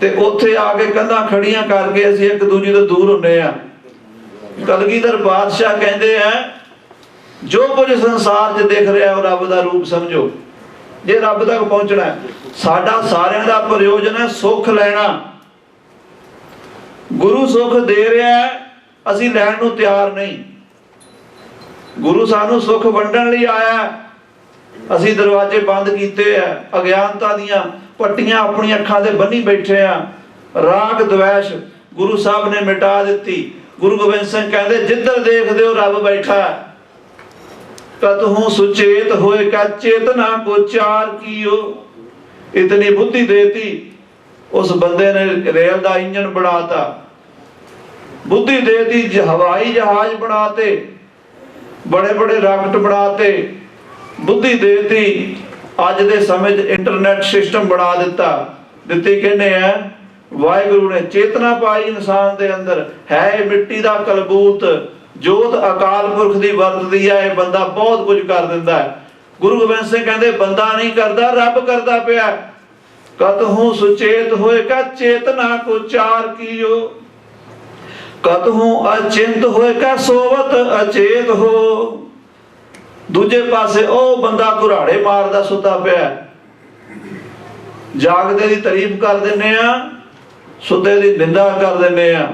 Speaker 1: ਤੇ ਉੱਥੇ ਆ ਕੇ ਕੰਧਾਂ ਖੜੀਆਂ ਕਰਕੇ ਅਸੀਂ ਇੱਕ ਦੂਜੇ ਤੋਂ ਦੂਰ ਹੁੰਨੇ ਆ। ਕਲਗੀਧਰ ਬਾਦਸ਼ਾਹ ਕਹਿੰਦੇ ਆ ਜੋ ਕੁਝ ਸੰਸਾਰ 'ਚ ਦਿਖ ਰਿਹਾ ਉਹ ਰੱਬ ਦਾ ਰੂਪ ਸਮਝੋ। ਜੇ ਰੱਬ ਤੱਕ ਪਹੁੰਚਣਾ ਸਾਡਾ ਸਾਰਿਆਂ ਦਾ ਪ੍ਰਯੋਜਨ ਹੈ ਸੁੱਖ ਲੈਣਾ। ਗੁਰੂ ਸੁੱਖ ਦੇ ਰਿਹਾ ਹੈ, ਅਸੀਂ ਲੈਣ ਨੂੰ ਤਿਆਰ ਨਹੀਂ। ਗੁਰੂ ਸਾਨੂੰ ਸੁੱਖ ਵੰਡਣ ਲਈ ਆਇਆ ਅਸੀਂ ਦਰਵਾਜ਼ੇ ਬੰਦ ਕੀਤੇ ਆ ਅਗਿਆਨਤਾ ਦੀਆਂ ਪੱਟੀਆਂ ਆਪਣੀਆਂ ਅੱਖਾਂ ਤੇ ਬੰਨੀ ਬੈਠੇ ਆ। ਰਾਗ, ਦਵੈਸ਼ ਗੁਰੂ ਸਾਹਿਬ ਨੇ ਮਿਟਾ ਦਿੱਤੀ। ਗੁਰੂ ਗੋਬਿੰਦ ਸਿੰਘ ਕਹਿੰਦੇ, ਜਿੱਧਰ ਦੇਖਦੇ ਹੋ ਰੱਬ ਬੈਠਾ ਤਤ ਹੂੰ ਸੁਚੇਤ ਹੋਏ ਕਾ ਚੇਤਨਾ ਕੋ ਚਾਰ ਕੀਓ। ਇਤਨੀ ਬੁੱਧੀ ਦੇਤੀ, ਉਸ ਬੰਦੇ ਨੇ ਰੇਲ ਦਾ ਇੰਜਨ ਬਣਾਤਾ। ਬੁੱਧੀ ਦੇਤੀ ਹਵਾਈ ਜਹਾਜ਼ ਬਣਾਤੇ। ਬੜੇ ਬੜੇ ਰਾਕਟ ਬਣਾਤੇ। ਬੁੱਧੀ ਦੇਤੀ ਅੱਜ ਦੇ ਸਮੇਂ 'ਚ ਇੰਟਰਨੈਟ ਸਿਸਟਮ ਬਣਾ ਦਿੱਤਾ। ਦਿੱਤੀ ਕਹਿੰਦੇ ਆ ਵਾਹਿਗੁਰੂ ਨੇ। ਚੇਤਨਾ ਪਾਈ ਇਨਸਾਨ ਦੇ ਅੰਦਰ। ਹੈ ਮਿੱਟੀ ਦਾ ਕਲਬੂਤ। ਜੋਤ ਅਕਾਲ ਪੁਰਖ ਦੀ ਵਰਤਦੀ ਹੈ। ਇਹ ਬੰਦਾ ਬਹੁਤ ਕੁਝ ਕਰ ਦਿੰਦਾ ਹੈ। ਗੁਰੂ ਗੋਬਿੰਦ ਸਿੰਘ ਕਹਿੰਦੇ, ਬੰਦਾ ਨਹੀਂ ਕਰਦਾ, ਰੱਬ ਕਰਦਾ ਪਿਆ ਕਤ ਹੂੰ ਸੁਚੇਤ ਹੋਏ ਕਾ ਚੇਤਨਾ ਕੋ ਚਾਰ ਕੀਓ। ਕਤ ਹੂੰ ਅਚਿੰਤ ਹੋਏ ਕਾ ਸੋਵਤ ਅਚੇਤ ਹੋ। ਦੂਜੇ ਪਾਸੇ ਉਹ ਬੰਦਾ ਘੁਰਾੜੇ ਮਾਰਦਾ, ਸੁੱਤਾ ਪਿਆ ਜਾਗਦੇ ਦੀ ਤਾਰੀਫ ਕਰ ਦਿੰਨੇ ਆ ਸੁੱਤੇ ਦੀ ਨਿੰਦਾ ਕਰ ਦਿੰਨੇ ਆ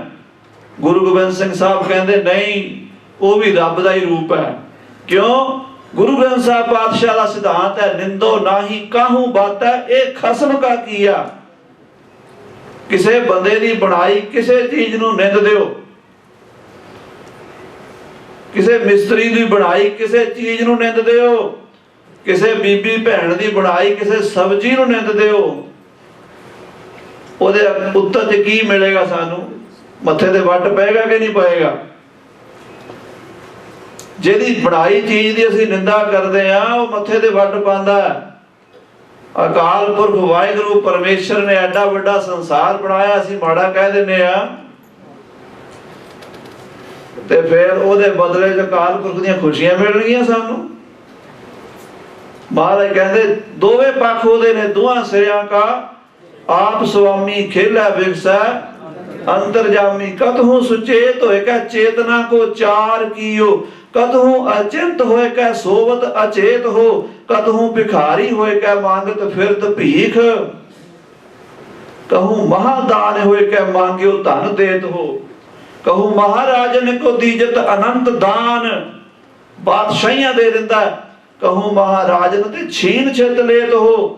Speaker 1: ਗੁਰੂ ਗੋਬਿੰਦ ਸਿੰਘ ਸਾਹਿਬ ਕਹਿੰਦੇ, ਨਹੀਂ, ਉਹ ਵੀ ਰੱਬ ਦਾ ਹੀ ਰੂਪ ਹੈ। ਕਿਉਂ? ਗੁਰੂ ਗ੍ਰੰਥ ਸਾਹਿਬ ਪਾਤਸ਼ਾਹ ਦਾ ਸਿਧਾਂਤ ਹੈ, ਨਿੰਦੋ ਨਾਹੀ ਕਾਹੂ ਬਾਤੈ ਇਹ ਖਸਮ ਕਾ ਕੀਆ? ਕਿਸੇ ਬੰਦੇ ਦੀ ਬਣਾਈ ਕਿਸੇ ਚੀਜ਼ ਨੂੰ ਨਿੰਦ ਦਿਓ। ਕਿਸੇ ਮਿਸਤਰੀ ਦੀ ਬਣਾਈ ਕਿਸੇ ਚੀਜ਼ ਨੂੰ ਨਿੰਦ ਦਿਓ, ਕਿਸੇ ਬੀਬੀ ਭੈਣ ਦੀ ਬਣਾਈ ਕਿਸੇ ਸਬਜ਼ੀ ਨੂੰ ਨਿੰਦ ਦਿਓ। ਉਹਦੇ ਉੱਤਰ 'ਚ ਕੀ ਮਿਲੇਗਾ ਸਾਨੂੰ? ਮੱਥੇ ਤੇ ਵੱਟ ਪਏਗਾ ਕਿ ਨਹੀਂ ਪਏਗਾ? ਜਿਹਦੀ ਬਣਾਈ ਚੀਜ਼ ਦੀ ਅਸੀਂ ਨਿੰਦਾ ਕਰਦੇ ਆ, ਉਹ ਮੱਥੇ ਤੇ ਵੱਟ ਪਾਉਂਦਾ ਅਕਾਲ ਪੁਰਖ ਵਾਹਿਗੁਰੂ ਪਰਮੇਸ਼ਰ ਨੇ ਐਡਾ ਵੱਡਾ ਸੰਸਾਰ ਬਣਾਇਆ, ਅਸੀਂ ਮਾੜਾ ਕਹਿ ਦਿੰਨੇ ਆ। ਤੇ ਫਿਰ ਉਹਦੇ ਬਦਲੇ ਚ ਅਕਾਲ ਪੁਰਖ ਦੀਆਂ ਖੁਸ਼ੀਆਂ ਮਿਲਣਗੀਆਂ ਸਾਨੂੰ। ਮਹਾਰਾਜ ਕਹਿੰਦੇ, ਦੋਵੇਂ ਪੱਖ ਉਹਦੇ ਨੇ, ਦੋਹਾਂ ਸਿਰਿਆਂ ਕਾ ਆਪ ਸੁਆਮੀ ਖੇਲਾ ਵਿਗਸੈ, ਅੰਤਰਜਾਮੀ ਕਤਹੂ ਸੁਚੇਤ ਹੋਏ ਕਾ ਚੇਤਨਾ ਕੋ ਚਾਰ ਕੀਓ, ਕਤਹੂ ਅਚਿੰਤ ਹੋਏ ਕਾ ਸੋਵਤ ਅਚੇਤ ਹੋ, ਕਤਹੂ ਭਿਖਾਰੀ ਹੋਏ ਕਾ ਮੰਗਤ ਫਿਰਤ ਭੀਖ। ਕਹੂੰ ਮਹਾਦਾਨ ਹੋਏ ਕਾ ਮੰਗਿਓ ਧਨ ਦੇਤ ਹੋ। ਕਹੂੰ ਮਹਾਰਾਜਨ ਕੋ ਦੀਜਤ ਅਨੰਤ ਦਾਨ। ਬਾਦਸ਼ਾਹੀਆਂ ਦੇ ਦਿੰਦਾ ਹੈ। ਮਹਾਰਾਜਨ ਤੇ ਛੀਨ ਛਿਤ ਲੇਤ ਹੋ।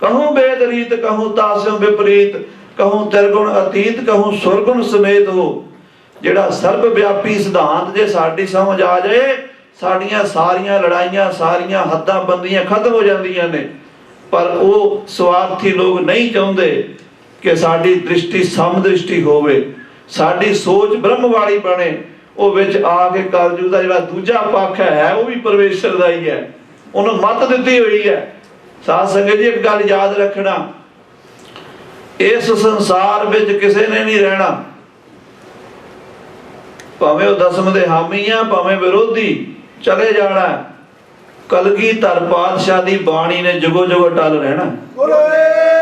Speaker 1: ਕਹੂੰ ਬੇਦ ਰੀਤ, ਕਹੂੰ ਵਿਪਰੀਤ। ਕਹੂੰ ਤਿਰਗੁਣ ਅਤੀਤ, ਕਹੂੰ ਸੁਰਗੁਣ ਸਮੇਤ ਹੋ। ਜਿਹੜਾ ਸਰਬ ਵਿਆਪੀ ਸਿਧਾਂਤ ਜੇ ਸਾਡੀ ਸਮਝ ਆ ਜਾਏ, ਸਾਡੀਆਂ ਸਾਰੀਆਂ ਲੜਾਈਆਂ, ਸਾਰੀਆਂ ਹੱਦਾਂ ਬੰਦੀਆਂ ਖਤਮ ਹੋ ਜਾਂਦੀਆਂ ਨੇ। ਪਰ ਉਹ ਸਵਾਰਥੀ ਲੋਕ ਨਹੀਂ ਚਾਹੁੰਦੇ ਕਿ ਸਾਡੀ ਦ੍ਰਿਸ਼ਟੀ ਸਮਦ੍ਰਿਸ਼ਟੀ ਹੋਵੇ। ਸਾਡੀ ਸੋਚ ਬ੍ਰਹਮ ਵਾਲੀ ਬਣੇ, ਉਹ ਵਿੱਚ ਆ ਕੇ ਕਲਯੁਗ ਦਾ ਜਿਹੜਾ ਦੂਜਾ ਪੱਖ ਹੈ ਉਹ ਵੀ ਪਰਮੇਸ਼ਰ ਦਾ ਹੀ ਹੈ। ਉਹਨੂੰ ਮੱਤ ਦਿੱਤੀ ਹੋਈ ਹੈ। ਸਾਧ ਸੰਗਤ ਜੀ, ਇੱਕ ਗੱਲ ਯਾਦ ਰੱਖਣਾ। ਇਸ ਸੰਸਾਰ ਵਿੱਚ ਕਿਸੇ ਨੇ ਨਹੀਂ ਰਹਿਣਾ। ਭਾਵੇਂ ਉਹ ਦਸਮ ਦੇ ਹਾਮੀ ਆ, ਭਾਵੇਂ ਵਿਰੋਧੀ, ਚਲੇ ਜਾਣਾ। ਹੈ। ਕਲਗੀ ਧਰ ਪਾਤਸ਼ਾਹ ਦੀ ਬਾਣੀ ਨੇ ਜੁਗੋ ਜਗੋ ਟਲ ਰਹਿਣਾ।
Speaker 2: ਬੋਲੇ!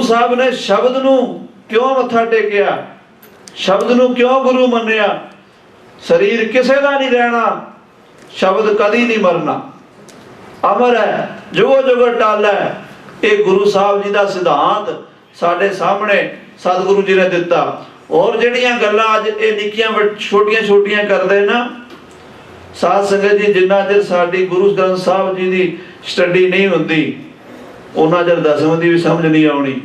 Speaker 1: ਗੁਰੂ ਸਾਹਿਬ ਨੇ ਸ਼ਬਦ ਨੂੰ ਕਿਉਂ ਮੱਥਾ ਟੇਕਿਆ? ਸ਼ਬਦ ਨੂੰ ਕਿਉਂ ਗੁਰੂ ਮੰਨਿਆ? ਸਰੀਰ ਕਿਸੇ ਦਾ ਨਹੀਂ ਰਹਿਣਾ, ਸ਼ਬਦ ਕਦੀ ਨਹੀਂ ਮਰਨਾ। ਅਮਰ ਹੈ, ਜੁਗੋ ਜੁਗੋ ਟਲ ਹੈ। ਇਹ ਗੁਰੂ ਸਾਹਿਬ ਜੀ ਦਾ ਸਿਧਾਂਤ ਸਾਡੇ ਸਾਹਮਣੇ ਸਤਿਗੁਰੂ ਜੀ ਨੇ ਦਿੱਤਾ। ਔਰ ਜਿਹੜੀਆਂ ਗੱਲਾਂ ਅੱਜ ਇਹ ਨਿੱਕੀਆਂ ਛੋਟੀਆਂ ਛੋਟੀਆਂ ਕਰਦੇ ਨਾ, ਸਾਧ ਸੰਗਤ ਜੀ, ਜਿੰਨਾ ਚਿਰ ਸਾਡੀ ਗੁਰੂ ਗ੍ਰੰਥ ਸਾਹਿਬ ਜੀ ਦੀ ਸਟੱਡੀ ਨਹੀਂ ਹੁੰਦੀ ਉਹਨਾਂ ਚਿਰ ਦਸਵੀਂ ਦੀ ਵੀ ਸਮਝ ਨਹੀਂ ਆਉਣੀ।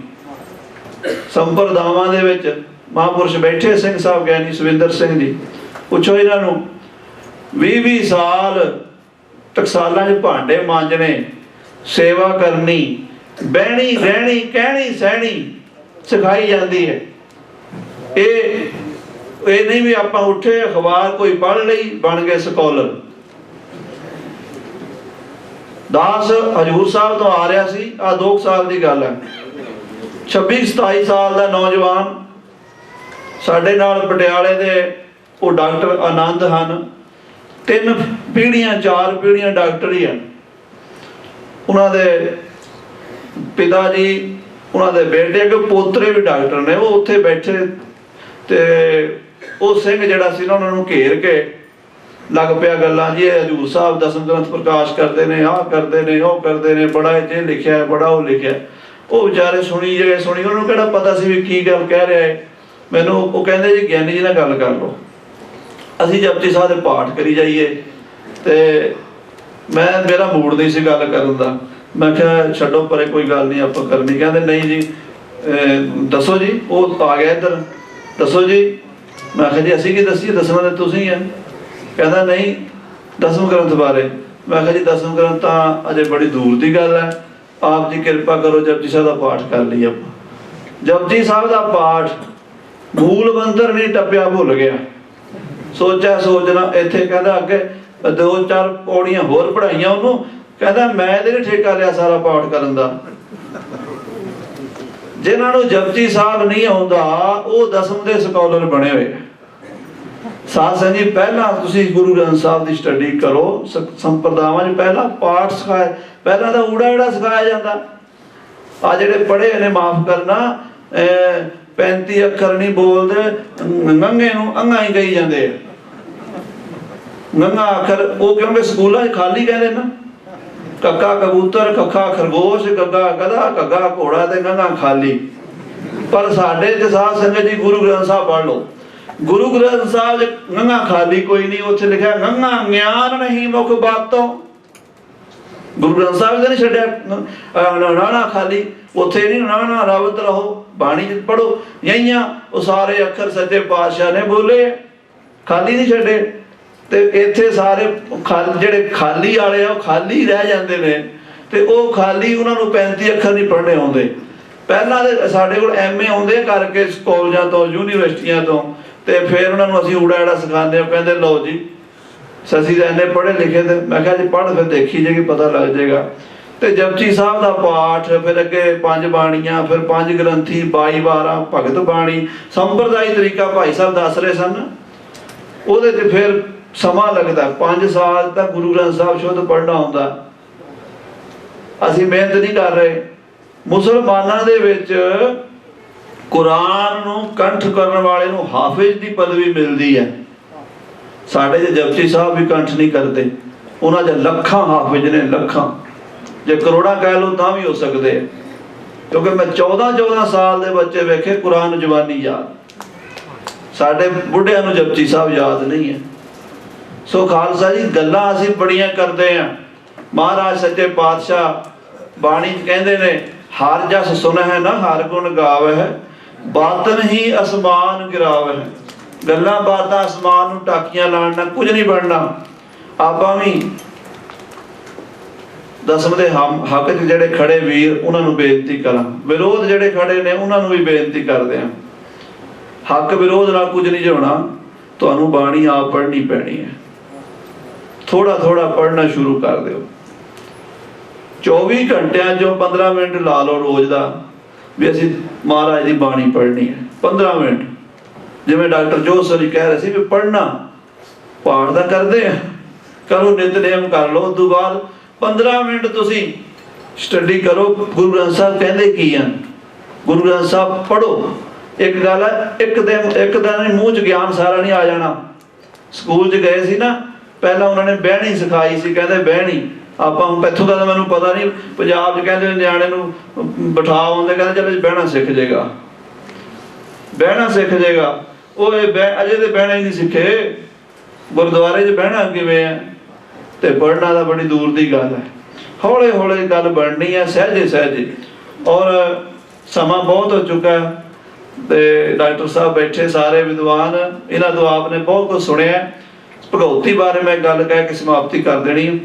Speaker 1: ਸੰਪਰਦਾਵਾਂ ਦੇ ਵਿੱਚ ਮਹਾਂਪੁਰਸ਼ ਬੈਠੇ ਸਿੰਘ ਸਾਹਿਬ ਗਿਆਨੀ ਸੁਵਿੰਦਰ ਸਿੰਘ ਜੀ। ਪੁੱਛੋ ਇਹਨਾਂ ਨੂੰ 20 20 ਸਾਲ ਟਕਸਾਲਾਂ 'ਚ ਭਾਂਡੇ ਮਾਂਜਣੇ, ਸੇਵਾ ਕਰਨੀ, ਬਹਿਣੀ, ਰਹਿਣੀ, ਕਹਿਣੀ, ਸਹਿਣੀ ਸਿਖਾਈ ਜਾਂਦੀ ਹੈ। ਇਹ ਇਹ ਨਹੀਂ ਵੀ ਆਪਾਂ ਉੱਠੇ, ਅਖਬਾਰ ਕੋਈ ਪੜ੍ਹ ਲਈ, ਬਣ ਗਏ ਸਕਾਲਰ। ਦਾਸ ਹਜੂਰ ਸਾਹਿਬ ਤੋਂ ਆ ਰਿਹਾ ਸੀ ਆ 2 ਸਾਲ ਦੀ ਗੱਲ ਹੈ। 26 27 ਸਾਲ ਦਾ ਨੌਜਵਾਨ, ਸਾਡੇ ਨਾਲ ਪਟਿਆਲੇ ਦੇ ਉਹ ਡਾਕਟਰ ਆਨੰਦ ਹਨ। ਤਿੰਨ ਪੀੜ੍ਹੀਆਂ, ਚਾਰ ਪੀੜੀਆਂ ਡਾਕਟਰ ਹੀ ਹਨ। ਉਹਨਾਂ ਦੇ ਪਿਤਾ ਜੀ, ਉਹਨਾਂ ਦੇ ਬੇਟੇ ਕਿ ਪੋਤਰੇ ਵੀ ਡਾਕਟਰ ਨੇ, ਉਹ ਉੱਥੇ ਬੈਠੇ ਤੇ ਉਹ ਸਿੰਘ ਜਿਹੜਾ ਸੀ ਨਾ, ਉਹਨਾਂ ਨੂੰ ਘੇਰ ਕੇ ਲੱਗ ਪਿਆ ਗੱਲਾਂ ਜੀ, ਇਹ ਹਜੂਰ ਸਾਹਿਬ ਦਸਮ ਗ੍ਰੰਥ ਪ੍ਰਕਾਸ਼ ਕਰਦੇ ਨੇ, ਆਹ ਕਰਦੇ ਨੇ, ਉਹ ਕਰਦੇ ਨੇ, ਬੜਾ ਇਹ ਲਿਖਿਆ ਬੜਾ ਉਹ ਲਿਖਿਆ ਉਹ ਵਿਚਾਰੇ ਸੁਣੀ ਜੇ ਸੁਣੀ, ਉਹਨਾਂ ਨੂੰ ਕਿਹੜਾ ਪਤਾ ਸੀ ਵੀ ਕੀ ਗੱਲ ਕਹਿ ਰਿਹਾ ਹੈ? ਮੈਨੂੰ ਉਹ ਕਹਿੰਦੇ ਜੀ, ਗਿਆਨੀ ਜੀ ਨਾਲ ਗੱਲ ਕਰ ਲਓ। ਅਸੀਂ ਜਪਜੀ ਸਾਹਿਬ ਦੇ ਪਾਠ ਕਰੀ ਜਾਈਏ ਤੇ ਮੈਂ, ਮੇਰਾ ਮੂਡ ਨਹੀਂ ਸੀ ਗੱਲ ਕਰਨ ਦਾ। ਮੈਂ ਕਿਹਾ, ਛੱਡੋ ਪਰੇ, ਕੋਈ ਗੱਲ ਨਹੀਂ, ਆਪਾਂ ਕਰਨੀ। ਕਹਿੰਦੇ, ਨਹੀਂ ਜੀ ਦੱਸੋ ਜੀ, ਉਹ ਆ ਗਿਆ ਇੱਧਰ। ਦੱਸੋ ਜੀ। ਮੈਂ ਕਿਹਾ ਜੀ, ਅਸੀਂ ਕੀ ਦੱਸੀਏ? ਦੱਸਣਾ ਤੇ ਤੁਸੀਂ ਹੈ ਕਹਿੰਦਾ, ਨਹੀਂ, ਦਸਮ ਗ੍ਰੰਥ ਬਾਰੇ। ਮੈਂ ਕਿਹਾ, ਜੀ, ਦਸਮ ਗ੍ਰੰਥ ਤਾਂ ਅਜੇ ਬੜੀ ਦੂਰ ਦੀ ਗੱਲ ਹੈ। ਆਪ ਜੀ ਕਿਰਪਾ ਕਰੋ, ਜਪਜੀ ਸਾਹਿਬ ਦਾ ਪਾਠ ਕਰ ਲਈ ਆਪਾਂ। ਜਪਜੀ ਸਾਹਿਬ ਦਾ ਪਾਠ ਮੂਲ ਮੰਤਰ ਨਹੀਂ ਟੱਪਿਆ, ਭੁੱਲ ਗਿਆ। ਸੋਚਿਆ, ਸੋਚਣਾ, ਇੱਥੇ ਕਹਿੰਦਾ, ਅੱਗੇ ਦੋ ਚਾਰ ਪੌੜੀਆਂ ਹੋਰ ਪੜਾਈਆਂ ਉਹਨੂੰ। ਕਹਿੰਦਾ, ਮੈਂ ਇਹਦੇ ਨੇ ਠੇਕਾ ਲਿਆ ਸਾਰਾ ਪਾਠ ਕਰਨ ਦਾ। ਜਿਨ੍ਹਾਂ ਨੂੰ ਜਪਜੀ ਸਾਹਿਬ ਨਹੀਂ ਆਉਂਦਾ, ਉਹ ਦਸਮ ਦੇ ਸਕਾਲਰ ਬਣੇ ਹੋਏ ਸਾਧ ਸੰਗਤ ਜੀ, ਪਹਿਲਾਂ ਤੁਸੀਂ ਗੁਰੂ ਗ੍ਰੰਥ ਸਾਹਿਬ ਦੀ ਸਟੱਡੀ ਕਰੋ ਸੰਪਰਦਾਵਾਂ 'ਚ ਪਹਿਲਾਂ ਪਾਠ ਸਿਖਾਇਆ, ਪਹਿਲਾਂ ਤਾਂ ਊੜਾ ਊੜਾ ਸਿਖਾਇਆ ਜਾਂਦਾ। ਆ ਜਿਹੜੇ ਪੜ੍ਹੇ ਨੇ, ਮਾਫ ਕਰਨਾ ਅਹ 35 ਅੱਖਰ ਨਹੀਂ ਬੋਲਦੇ ਨੰਗੇ ਨੂੰ ਅੰਗਾ ਹੀ ਕਹੀ ਜਾਂਦੇ ਆ। ਨੰਗਾ ਅੱਖਰ, ਉਹ ਕਿਉਂਕਿ ਸਕੂਲਾਂ 'ਚ ਖਾਲੀ ਕਹਿੰਦੇ ਨਾ। ਕੱਕਾ ਕਬੂਤਰ ਕੱਖਾ ਖਰਗੋਸ਼ ਗੱਗਾ ਗਧਾ ਕੱਗਾ ਘੋੜਾ ਤੇ ਨੰਗਾ ਖਾਲੀ। ਪਰ ਸਾਡੇ ਚ ਸਾਧ ਸੰਗਤ ਜੀ, ਗੁਰੂ ਗ੍ਰੰਥ ਸਾਹਿਬ ਪੜ੍ਹ ਲਓ। ਗੁਰੂ ਗ੍ਰੰਥ ਸਾਹਿਬ ਨੰਗਾ ਖਾਲੀ ਕੋਈ ਨਹੀਂ, ਉੱਥੇ ਲਿਖਿਆ, ਨੰਗਾ ਗਿਆਨ ਨਹੀਂ ਮੁਖ ਬਾਤੋਂ। ਗੁਰੂ ਗ੍ਰੰਥ ਸਾਹਿਬ ਦੇ ਨਹੀਂ ਛੱਡਿਆ ਨਾਣਾ ਖਾਲੀ, ਉੱਥੇ ਨਹੀਂ ਨਾਣਾ ਰਵਤ ਰਹੋ, ਬਾਣੀ ਚ ਪੜੋ ਯਈਆਂ, ਉਹ ਸਾਰੇ ਅੱਖਰ ਸੱਚੇ ਪਾਤਸ਼ਾਹ ਨੇ ਬੋਲੇ, ਖਾਲੀ ਨਹੀਂ ਛੱਡੇ। ਤੇ ਇੱਥੇ ਸਾਰੇ ਖਾਲ, ਜਿਹੜੇ ਖਾਲੀ ਵਾਲੇ ਆ, ਉਹ ਖਾਲੀ ਰਹਿ ਜਾਂਦੇ ਨੇ। ਤੇ ਉਹ ਖਾਲੀ, ਉਹਨਾਂ ਨੂੰ 35 ਅੱਖਰ ਨਹੀਂ ਪੜ੍ਹਨੇ ਆਉਂਦੇ। ਪਹਿਲਾਂ ਦੇ ਸਾਡੇ ਕੋਲ ਐਮਏ ਆਉਂਦੇ ਕਰਕੇ ਕਾਲਜਾਂ ਤੋਂ, ਯੂਨੀਵਰਸਿਟੀਆਂ ਤੋਂ। ਤੇ ਫਿਰ ਉਹਨਾਂ ਨੂੰ ਅਸੀਂ ਊੜਾ ਐੜਾ ਸਿਖਾਉਂਦੇ ਹਾਂ ਕਹਿੰਦੇ, ਲਓ ਜੀ, ਸਸੀ ਦਾ ਇੰਨੇ ਪੜ੍ਹੇ ਲਿਖੇ ਤੇ ਮੈਂ ਕਿਹਾ ਜੀ, ਪੜ੍ਹ ਫਿਰ ਦੇਖੀ ਜਾਏਗੀ ਪਤਾ ਲੱਗ ਜਾਏਗਾ ਤੇ ਜਪਜੀ ਸਾਹਿਬ ਦਾ ਪਾਠ, ਫਿਰ ਅੱਗੇ ਪੰਜ ਬਾਣੀਆਂ, ਫਿਰ ਪੰਜ ਗ੍ਰੰਥੀ 22 12 ਭਗਤ ਬਾਣੀ ਸੰਪਰਦਾਇ ਤਰੀਕਾ ਭਾਈ ਸਾਹਿਬ ਦੱਸ ਰਹੇ ਸਨ। ਉਹਦੇ ਤੇ ਫਿਰ ਸਮਾਂ ਲੱਗਦਾ 5 ਸਾਲ ਤੱਕ ਗੁਰੂ ਗ੍ਰੰਥ ਸਾਹਿਬ ਸ਼ੁੱਧ ਪੜ੍ਹਨਾ ਹੁੰਦਾ। ਅਸੀਂ ਮਿਹਨਤ ਨਹੀਂ ਕਰ ਰਹੇ। ਮੁਸਲਮਾਨਾਂ ਦੇ ਵਿੱਚ ਕੁਰਾਨ ਨੂੰ ਕੰਠ ਕਰਨ ਵਾਲੇ ਨੂੰ ਹਾਫਿਜ਼ ਦੀ ਪਦਵੀ ਮਿਲਦੀ ਹੈ। ਸਾਡੇ ਜੇ ਜਪਜੀ ਸਾਹਿਬ ਵੀ ਕੰਠ ਨਹੀਂ ਕਰਦੇ, ਉਹਨਾਂ ਦੇ ਲੱਖਾਂ ਹਾਫਿਜ਼ ਨੇ, ਲੱਖਾਂ। ਜੇ ਕਰੋੜਾਂ ਕਹਿ ਲਓ ਤਾਂ ਵੀ ਹੋ ਸਕਦੇ ਕਿਉਂਕਿ ਮੈਂ 14 14 ਸਾਲ ਦੇ ਬੱਚੇ ਵੇਖੇ, ਕੁਰਾਨ ਜਵਾਨੀ ਯਾਦ। ਸਾਡੇ ਬੁੱਢਿਆਂ ਨੂੰ ਜਪਜੀ ਸਾਹਿਬ ਯਾਦ ਨਹੀਂ ਹੈ। ਸੋ ਖਾਲਸਾ ਜੀ, ਗੱਲਾਂ ਅਸੀਂ ਬੜੀਆਂ ਕਰਦੇ ਆ ਮਹਾਰਾਜ ਸੱਚੇ ਪਾਤਸ਼ਾਹ ਬਾਣੀ ਕਹਿੰਦੇ ਨੇ, ਹਰ ਜਸ ਸੁਨ ਹੈ ਨਾ ਹਰ ਗੁਣ ਗਾਵੈ ਹੈ ਬਾਤਨ ਹੀ ਅਸਮਾਨ ਗਿਰਾਵੈ ਗੱਲਾਂ ਬਾਤਾਂ ਅਸਮਾਨ ਨੂੰ ਟਾਕੀਆਂ ਲਾਣ ਨਾਲ ਕੁਝ ਨਹੀਂ ਬਣਨਾ। ਆਪਾਂ ਵੀ ਦਸਮ ਦੇ ਹੱਕ ਜਿਹੜੇ ਖੜੇ ਵੀਰ, ਉਹਨਾਂ ਨੂੰ ਬੇਨਤੀ ਕਰਾਂ। ਵਿਰੋਧ ਜਿਹੜੇ ਖੜੇ ਨੇ, ਉਹਨਾਂ ਨੂੰ ਵੀ ਬੇਨਤੀ ਕਰਦੇ ਆ ਹੱਕ ਵਿਰੋਧ ਨਾਲ ਕੁਝ ਨਹੀਂ ਹੋਣਾ ਤੁਹਾਨੂੰ ਬਾਣੀ ਆਪ ਪੜ੍ਹਨੀ ਪੈਣੀ ਹੈ। ਥੋੜਾ ਥੋੜਾ ਪੜ੍ਹਨਾ ਸ਼ੁਰੂ ਕਰ ਦਿਓ। 24 ਘੰਟਿਆਂ ਚੋਂ 15 ਮਿੰਟ ਲਾ ਲਓ ਰੋਜ਼ ਦਾ। ਵੀ ਅਸੀਂ ਮਹਾਰਾਜ ਦੀ ਬਾਣੀ ਪੜ੍ਹਨੀ ਹੈ। 15 ਮਿੰਟ। ਜਿਵੇਂ ਡਾਕਟਰ ਜੋਸਰੀ ਕਹਿ ਰਹੇ ਸੀ ਵੀ ਪੜ੍ਹਨਾ, ਪਾਠ ਦਾ ਕਰਦੇ ਆ। ਕਰੋ ਨਿਤਨੇਮ ਕਰ ਲਓ। ਉਸ ਤੋਂ ਬਾਅਦ 15 ਮਿੰਟ ਤੁਸੀਂ ਸਟੱਡੀ ਕਰੋ। ਗੁਰੂ ਗ੍ਰੰਥ ਸਾਹਿਬ ਕਹਿੰਦੇ ਕੀ ਹਨ? ਗੁਰੂ ਗ੍ਰੰਥ ਸਾਹਿਬ ਪੜੋ ਇੱਕ ਗੱਲ ਹੈ, ਇੱਕ ਦਿਨ ਇੱਕ ਦਿਨ ਮੂੰਹ 'ਚ ਗਿਆਨ ਸਾਰਾ ਨਹੀਂ ਆ ਜਾਣਾ। ਸਕੂਲ 'ਚ ਗਏ ਸੀ ਨਾ, ਪਹਿਲਾਂ ਉਹਨਾਂ ਨੇ ਬਹਿਣੀ ਸਿਖਾਈ ਸੀ, ਕਹਿੰਦੇ ਬਹਿਣੀ। ਆਪਾਂ ਹੁਣ ਇੱਥੋਂ ਦਾ ਤਾਂ ਮੈਨੂੰ ਪਤਾ ਨਹੀਂ, ਪੰਜਾਬ 'ਚ ਕਹਿੰਦੇ ਨਿਆਣੇ ਨੂੰ ਬਿਠਾ ਆਉਂਦੇ, ਕਹਿੰਦੇ ਚੱਲ ਬਹਿਣਾ ਸਿੱਖ ਜਾਏਗਾ ਬਹਿਣਾ ਸਿੱਖ ਜਾਏਗਾ ਉਹ ਇਹ ਅਜੇ ਤੇ ਬਹਿਣਾ ਹੀ ਨਹੀਂ ਸਿੱਖੇ। ਗੁਰਦੁਆਰੇ 'ਚ ਬਹਿਣਾ ਕਿਵੇਂ ਹੈ ਤੇ ਪੜਨਾ ਤਾਂ ਬੜੀ ਦੂਰ ਦੀ ਗੱਲ ਹੈ ਹੌਲੇ ਹੌਲੇ ਗੱਲ ਬਣਨੀ ਹੈ ਸਹਿਜੇ ਸਹਿਜੇ ਔਰ ਸਮਾਂ ਬਹੁਤ ਹੋ ਚੁੱਕਾ ਤੇ ਡਾਕਟਰ ਸਾਹਿਬ ਬੈਠੇ ਸਾਰੇ ਵਿਦਵਾਨ, ਇਹਨਾਂ ਤੋਂ ਆਪਨੇ ਬਹੁਤ ਕੁਝ ਸੁਣਿਆ। ਹੈ। ਭਗਉਤੀ ਬਾਰੇ ਮੈਂ ਗੱਲ ਕਹਿ ਕੇ ਸਮਾਪਤੀ ਕਰ ਦੇਣੀ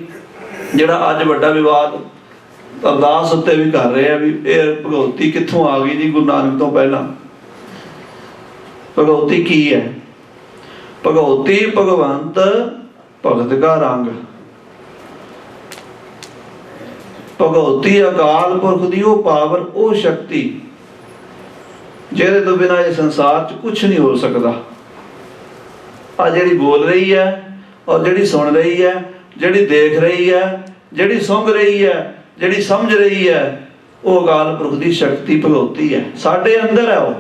Speaker 1: ਜਿਹੜਾ ਅੱਜ ਵੱਡਾ ਵਿਵਾਦ ਅਰਦਾਸ ਉੱਤੇ ਵੀ ਕਰ ਰਹੇ ਆ ਵੀ ਇਹ ਭਗਵਤੀ ਕਿੱਥੋਂ ਆ ਗਈ ਜੀ, ਗੁਰੂ ਨਾਨਕ ਤੋਂ ਪਹਿਲਾਂ? ਭਗਵਤੀ ਕੀ ਹੈ? ਭਗਵਤੀ ਭਗਵੰਤ ਭਗਤ ਦਾ ਰੰਗ। ਭਗਵਤੀ ਅਕਾਲ ਪੁਰਖ ਦੀ ਉਹ ਪਾਵਰ, ਉਹ ਸ਼ਕਤੀ, ਜਿਹਦੇ ਤੋਂ ਬਿਨਾਂ ਇਹ ਸੰਸਾਰ 'ਚ ਕੁਝ ਨਹੀਂ ਹੋ ਸਕਦਾ। ਆ ਜਿਹੜੀ ਬੋਲ ਰਹੀ ਹੈ ਔਰ ਜਿਹੜੀ ਸੁਣ ਰਹੀ ਹੈ ਜਿਹੜੀ ਦੇਖ ਰਹੀ ਹੈ, ਜਿਹੜੀ ਸੁੰਘ ਰਹੀ ਹੈ, ਜਿਹੜੀ ਸਮਝ ਰਹੀ ਹੈ, ਉਹ ਅਕਾਲ ਪੁਰਖ ਦੀ ਸ਼ਕਤੀ ਭਗਵਤੀ ਹੈ। ਸਾਡੇ ਅੰਦਰ ਹੈ ਉਹ।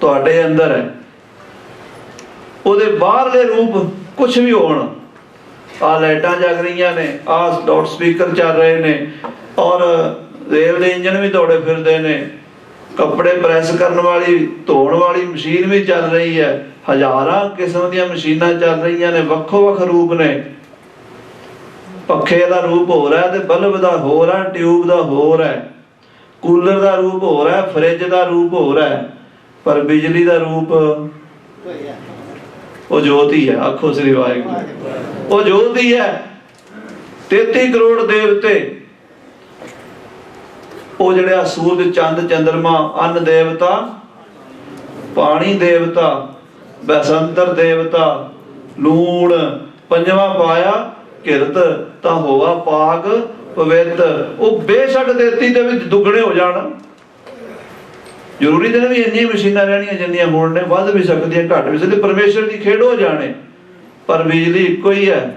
Speaker 1: ਤੁਹਾਡੇ ਅੰਦਰ ਹੈ। ਉਹਦੇ ਬਾਹਰਲੇ ਰੂਪ ਕੁਝ ਵੀ ਹੋਣ। ਆ ਲਾਈਟਾਂ ਜਗ ਰਹੀਆਂ ਨੇ ਆ ਲਾਊਡ ਸਪੀਕਰ ਚੱਲ ਰਹੇ ਨੇ, ਔਰ ਰੇਲ ਦੇ ਇੰਜਨ ਵੀ ਦੌੜੇ ਫਿਰਦੇ ਨੇ। ਕੱਪੜੇ ਪ੍ਰੈਸ ਕਰਨ ਵਾਲੀ, ਧੋਣ ਵਾਲੀ ਮਸ਼ੀਨ ਵੀ ਚੱਲ ਰਹੀ ਹੈ। ਹਜ਼ਾਰਾਂ ਕਿਸਮ ਦੀਆਂ ਮਸ਼ੀਨਾਂ ਚੱਲ ਰਹੀਆਂ ਨੇ, ਵੱਖੋ ਵੱਖ ਰੂਪ ਨੇ। ਪੱਖੇ ਦਾ ਰੂਪ ਹੋਰ ਹੈ ਤੇ ਬਲਬ ਦਾ ਹੋਰ ਹੈ, ਟਿਊਬ ਦਾ ਹੋਰ ਹੈ ਕੂਲਰ ਦਾ ਰੂਪ ਹੋਰ ਹੈ, ਫ੍ਰਿਜ ਦਾ ਰੂਪ ਹੋਰ ਹੈ। ਪਰ ਬਿਜਲੀ ਦਾ ਰੂਪ ਉਹ ਜੋਤੀ ਹੈ, ਆਖੋ ਸ੍ਰੀ ਵਾਹਿਗੁਰੂ ਉਹ ਜੋਤੀ ਹੈ 33 ਕਰੋੜ ਦੇਵਤੇ ਉਹ ਜਿਹੜਾ ਸੂਰਜ, ਚੰਦ, ਚੰਦਰਮਾ, ਅੰਨ ਦੇਵਤਾ, ਪਾਣੀ ਦੇਵਤਾ, ਬਸੰਤਰ ਦੇਵਤਾ, ਲੂਣ, ਪੰਜਵਾਂ ਪਾਇਆ, ਕਿਰਤ ਤਾਂ ਹੋਵਾ ਪਾਕ ਪਵਿੱਤ, ਉਹ ਬੇਸ਼ੱਕ ਦੇਤੀ ਦੇ ਵਿੱਚ ਦੁੱਗਣੇ ਹੋ ਜਾਣ। ਜ਼ਰੂਰੀ ਤਾਂ ਵੀ ਇੰਨੀਆਂ ਮਸ਼ੀਨਾਂ ਰਹਿਣੀਆਂ ਜਿੰਨੀਆਂ ਹੋਣ ਨੇ, ਵੱਧ ਵੀ ਸਕਦੀਆਂ, ਘੱਟ ਵੀ ਸਕਦੀਆਂ, ਪਰਮੇਸ਼ਰ ਦੀ ਖੇਡ ਹੋ ਜਾਣੇ। ਪਰ ਬਿਜਲੀ ਇੱਕੋ ਹੀ ਹੈ।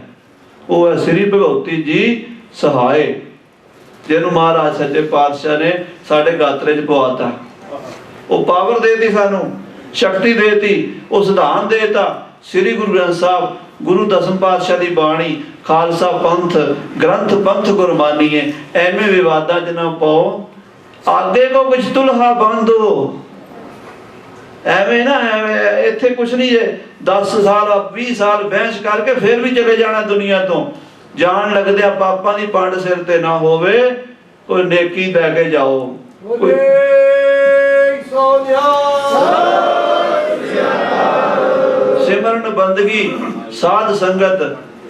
Speaker 1: ਉਹ ਹੈ ਸ੍ਰੀ ਭਗਵਤੀ ਜੀ ਸਹਾਏ, ਜਿਹਨੂੰ ਮਹਾਰਾਜ ਸੱਚੇ ਪਾਤਸ਼ਾਹ ਨੇ ਸਾਡੇ ਗਾਤਰੇ 'ਚ ਪਵਾਤਾ। ਉਹ ਪਾਵਰ ਦੇਤੀ ਸਾਨੂੰ, ਸ਼ਕਤੀ ਦੇਤੀ, ਉਹ ਸਿਧਾਂਤ ਦੇਤਾ। ਸ੍ਰੀ ਗੁਰੂ ਗ੍ਰੰਥ ਸਾਹਿਬ ਗੁਰੂ ਦਸਮ ਪਾਤਸ਼ਾਹ ਦੀ ਬਾਣੀ, ਖਾਲਸਾ ਪੰਥ, ਗ੍ਰੰਥ ਪੰਥ ਗੁਰਬਾਨੀਏ ਐਵੇਂ ਵਿਵਾਦਾਂ 'ਚ ਨਾ ਪਾਓ। ਆਗੇ ਕੋ ਕੁਛ ਤੁਲਹਾ ਬੰਦੋ। ਐਵੇਂ ਨਾ, ਐਵੇਂ, ਇੱਥੇ ਕੁਛ ਨਹੀਂ ਜੇ। 10 ਸਾਲ 20 ਸਾਲ ਬਹਿਸ ਕਰਕੇ ਫਿਰ ਵੀ ਚਲੇ ਜਾਣਾ ਦੁਨੀਆ ਤੋਂ। ਜਾਣ ਲੱਗਦੇ ਆ ਪਾਪਾਂ ਦੀ ਪੰਡ ਸਿਰ ਤੇ ਨਾ ਹੋਵੇ। ਕੋਈ ਨੇਕੀ ਲੈ ਕੇ ਜਾਓ। ਕੋਈ ਸਿਮਰਨ ਬੰਦਗੀ, ਸਾਧ ਸੰਗਤ,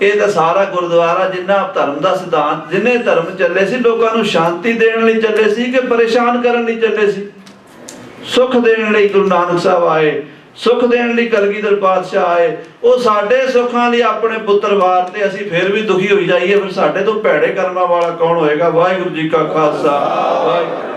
Speaker 1: ਇਹ ਤਾਂ ਸਾਰਾ ਗੁਰਦੁਆਰਾ ਜਿੰਨਾ ਧਰਮ ਦਾ ਸਿਧਾਂਤ, ਜਿੰਨੇ ਧਰਮ ਚੱਲੇ ਸੀ, ਲੋਕਾਂ ਨੂੰ ਸ਼ਾਂਤੀ ਦੇਣ ਲਈ ਚੱਲੇ ਸੀ ਕਿ ਪਰੇਸ਼ਾਨ ਕਰਨ ਲਈ ਚੱਲੇ ਸੀ? ਸੁਖ ਦੇਣ ਲਈ ਗੁਰੂ ਨਾਨਕ ਸਾਹਿਬ ਆਏ, ਸੁਖ ਦੇਣ ਲਈ ਕਲਗੀਧਰ ਪਾਤਸ਼ਾਹ ਆਏ, ਉਹ ਸਾਡੇ ਸੁੱਖਾਂ ਲਈ ਆਪਣੇ ਪੁੱਤਰ ਵਾਰ ਤੇ ਅਸੀਂ ਫਿਰ ਵੀ ਦੁਖੀ ਹੋਈ ਜਾਈਏ, ਫਿਰ ਸਾਡੇ ਤੋਂ ਭੈੜੇ ਕਰਮਾਂ ਵਾਲਾ ਕੌਣ ਹੋਏਗਾ? ਵਾਹਿਗੁਰੂ ਜੀ ਕਾ ਖਾਲਸਾ, ਵਾਹਿਗੁਰੂ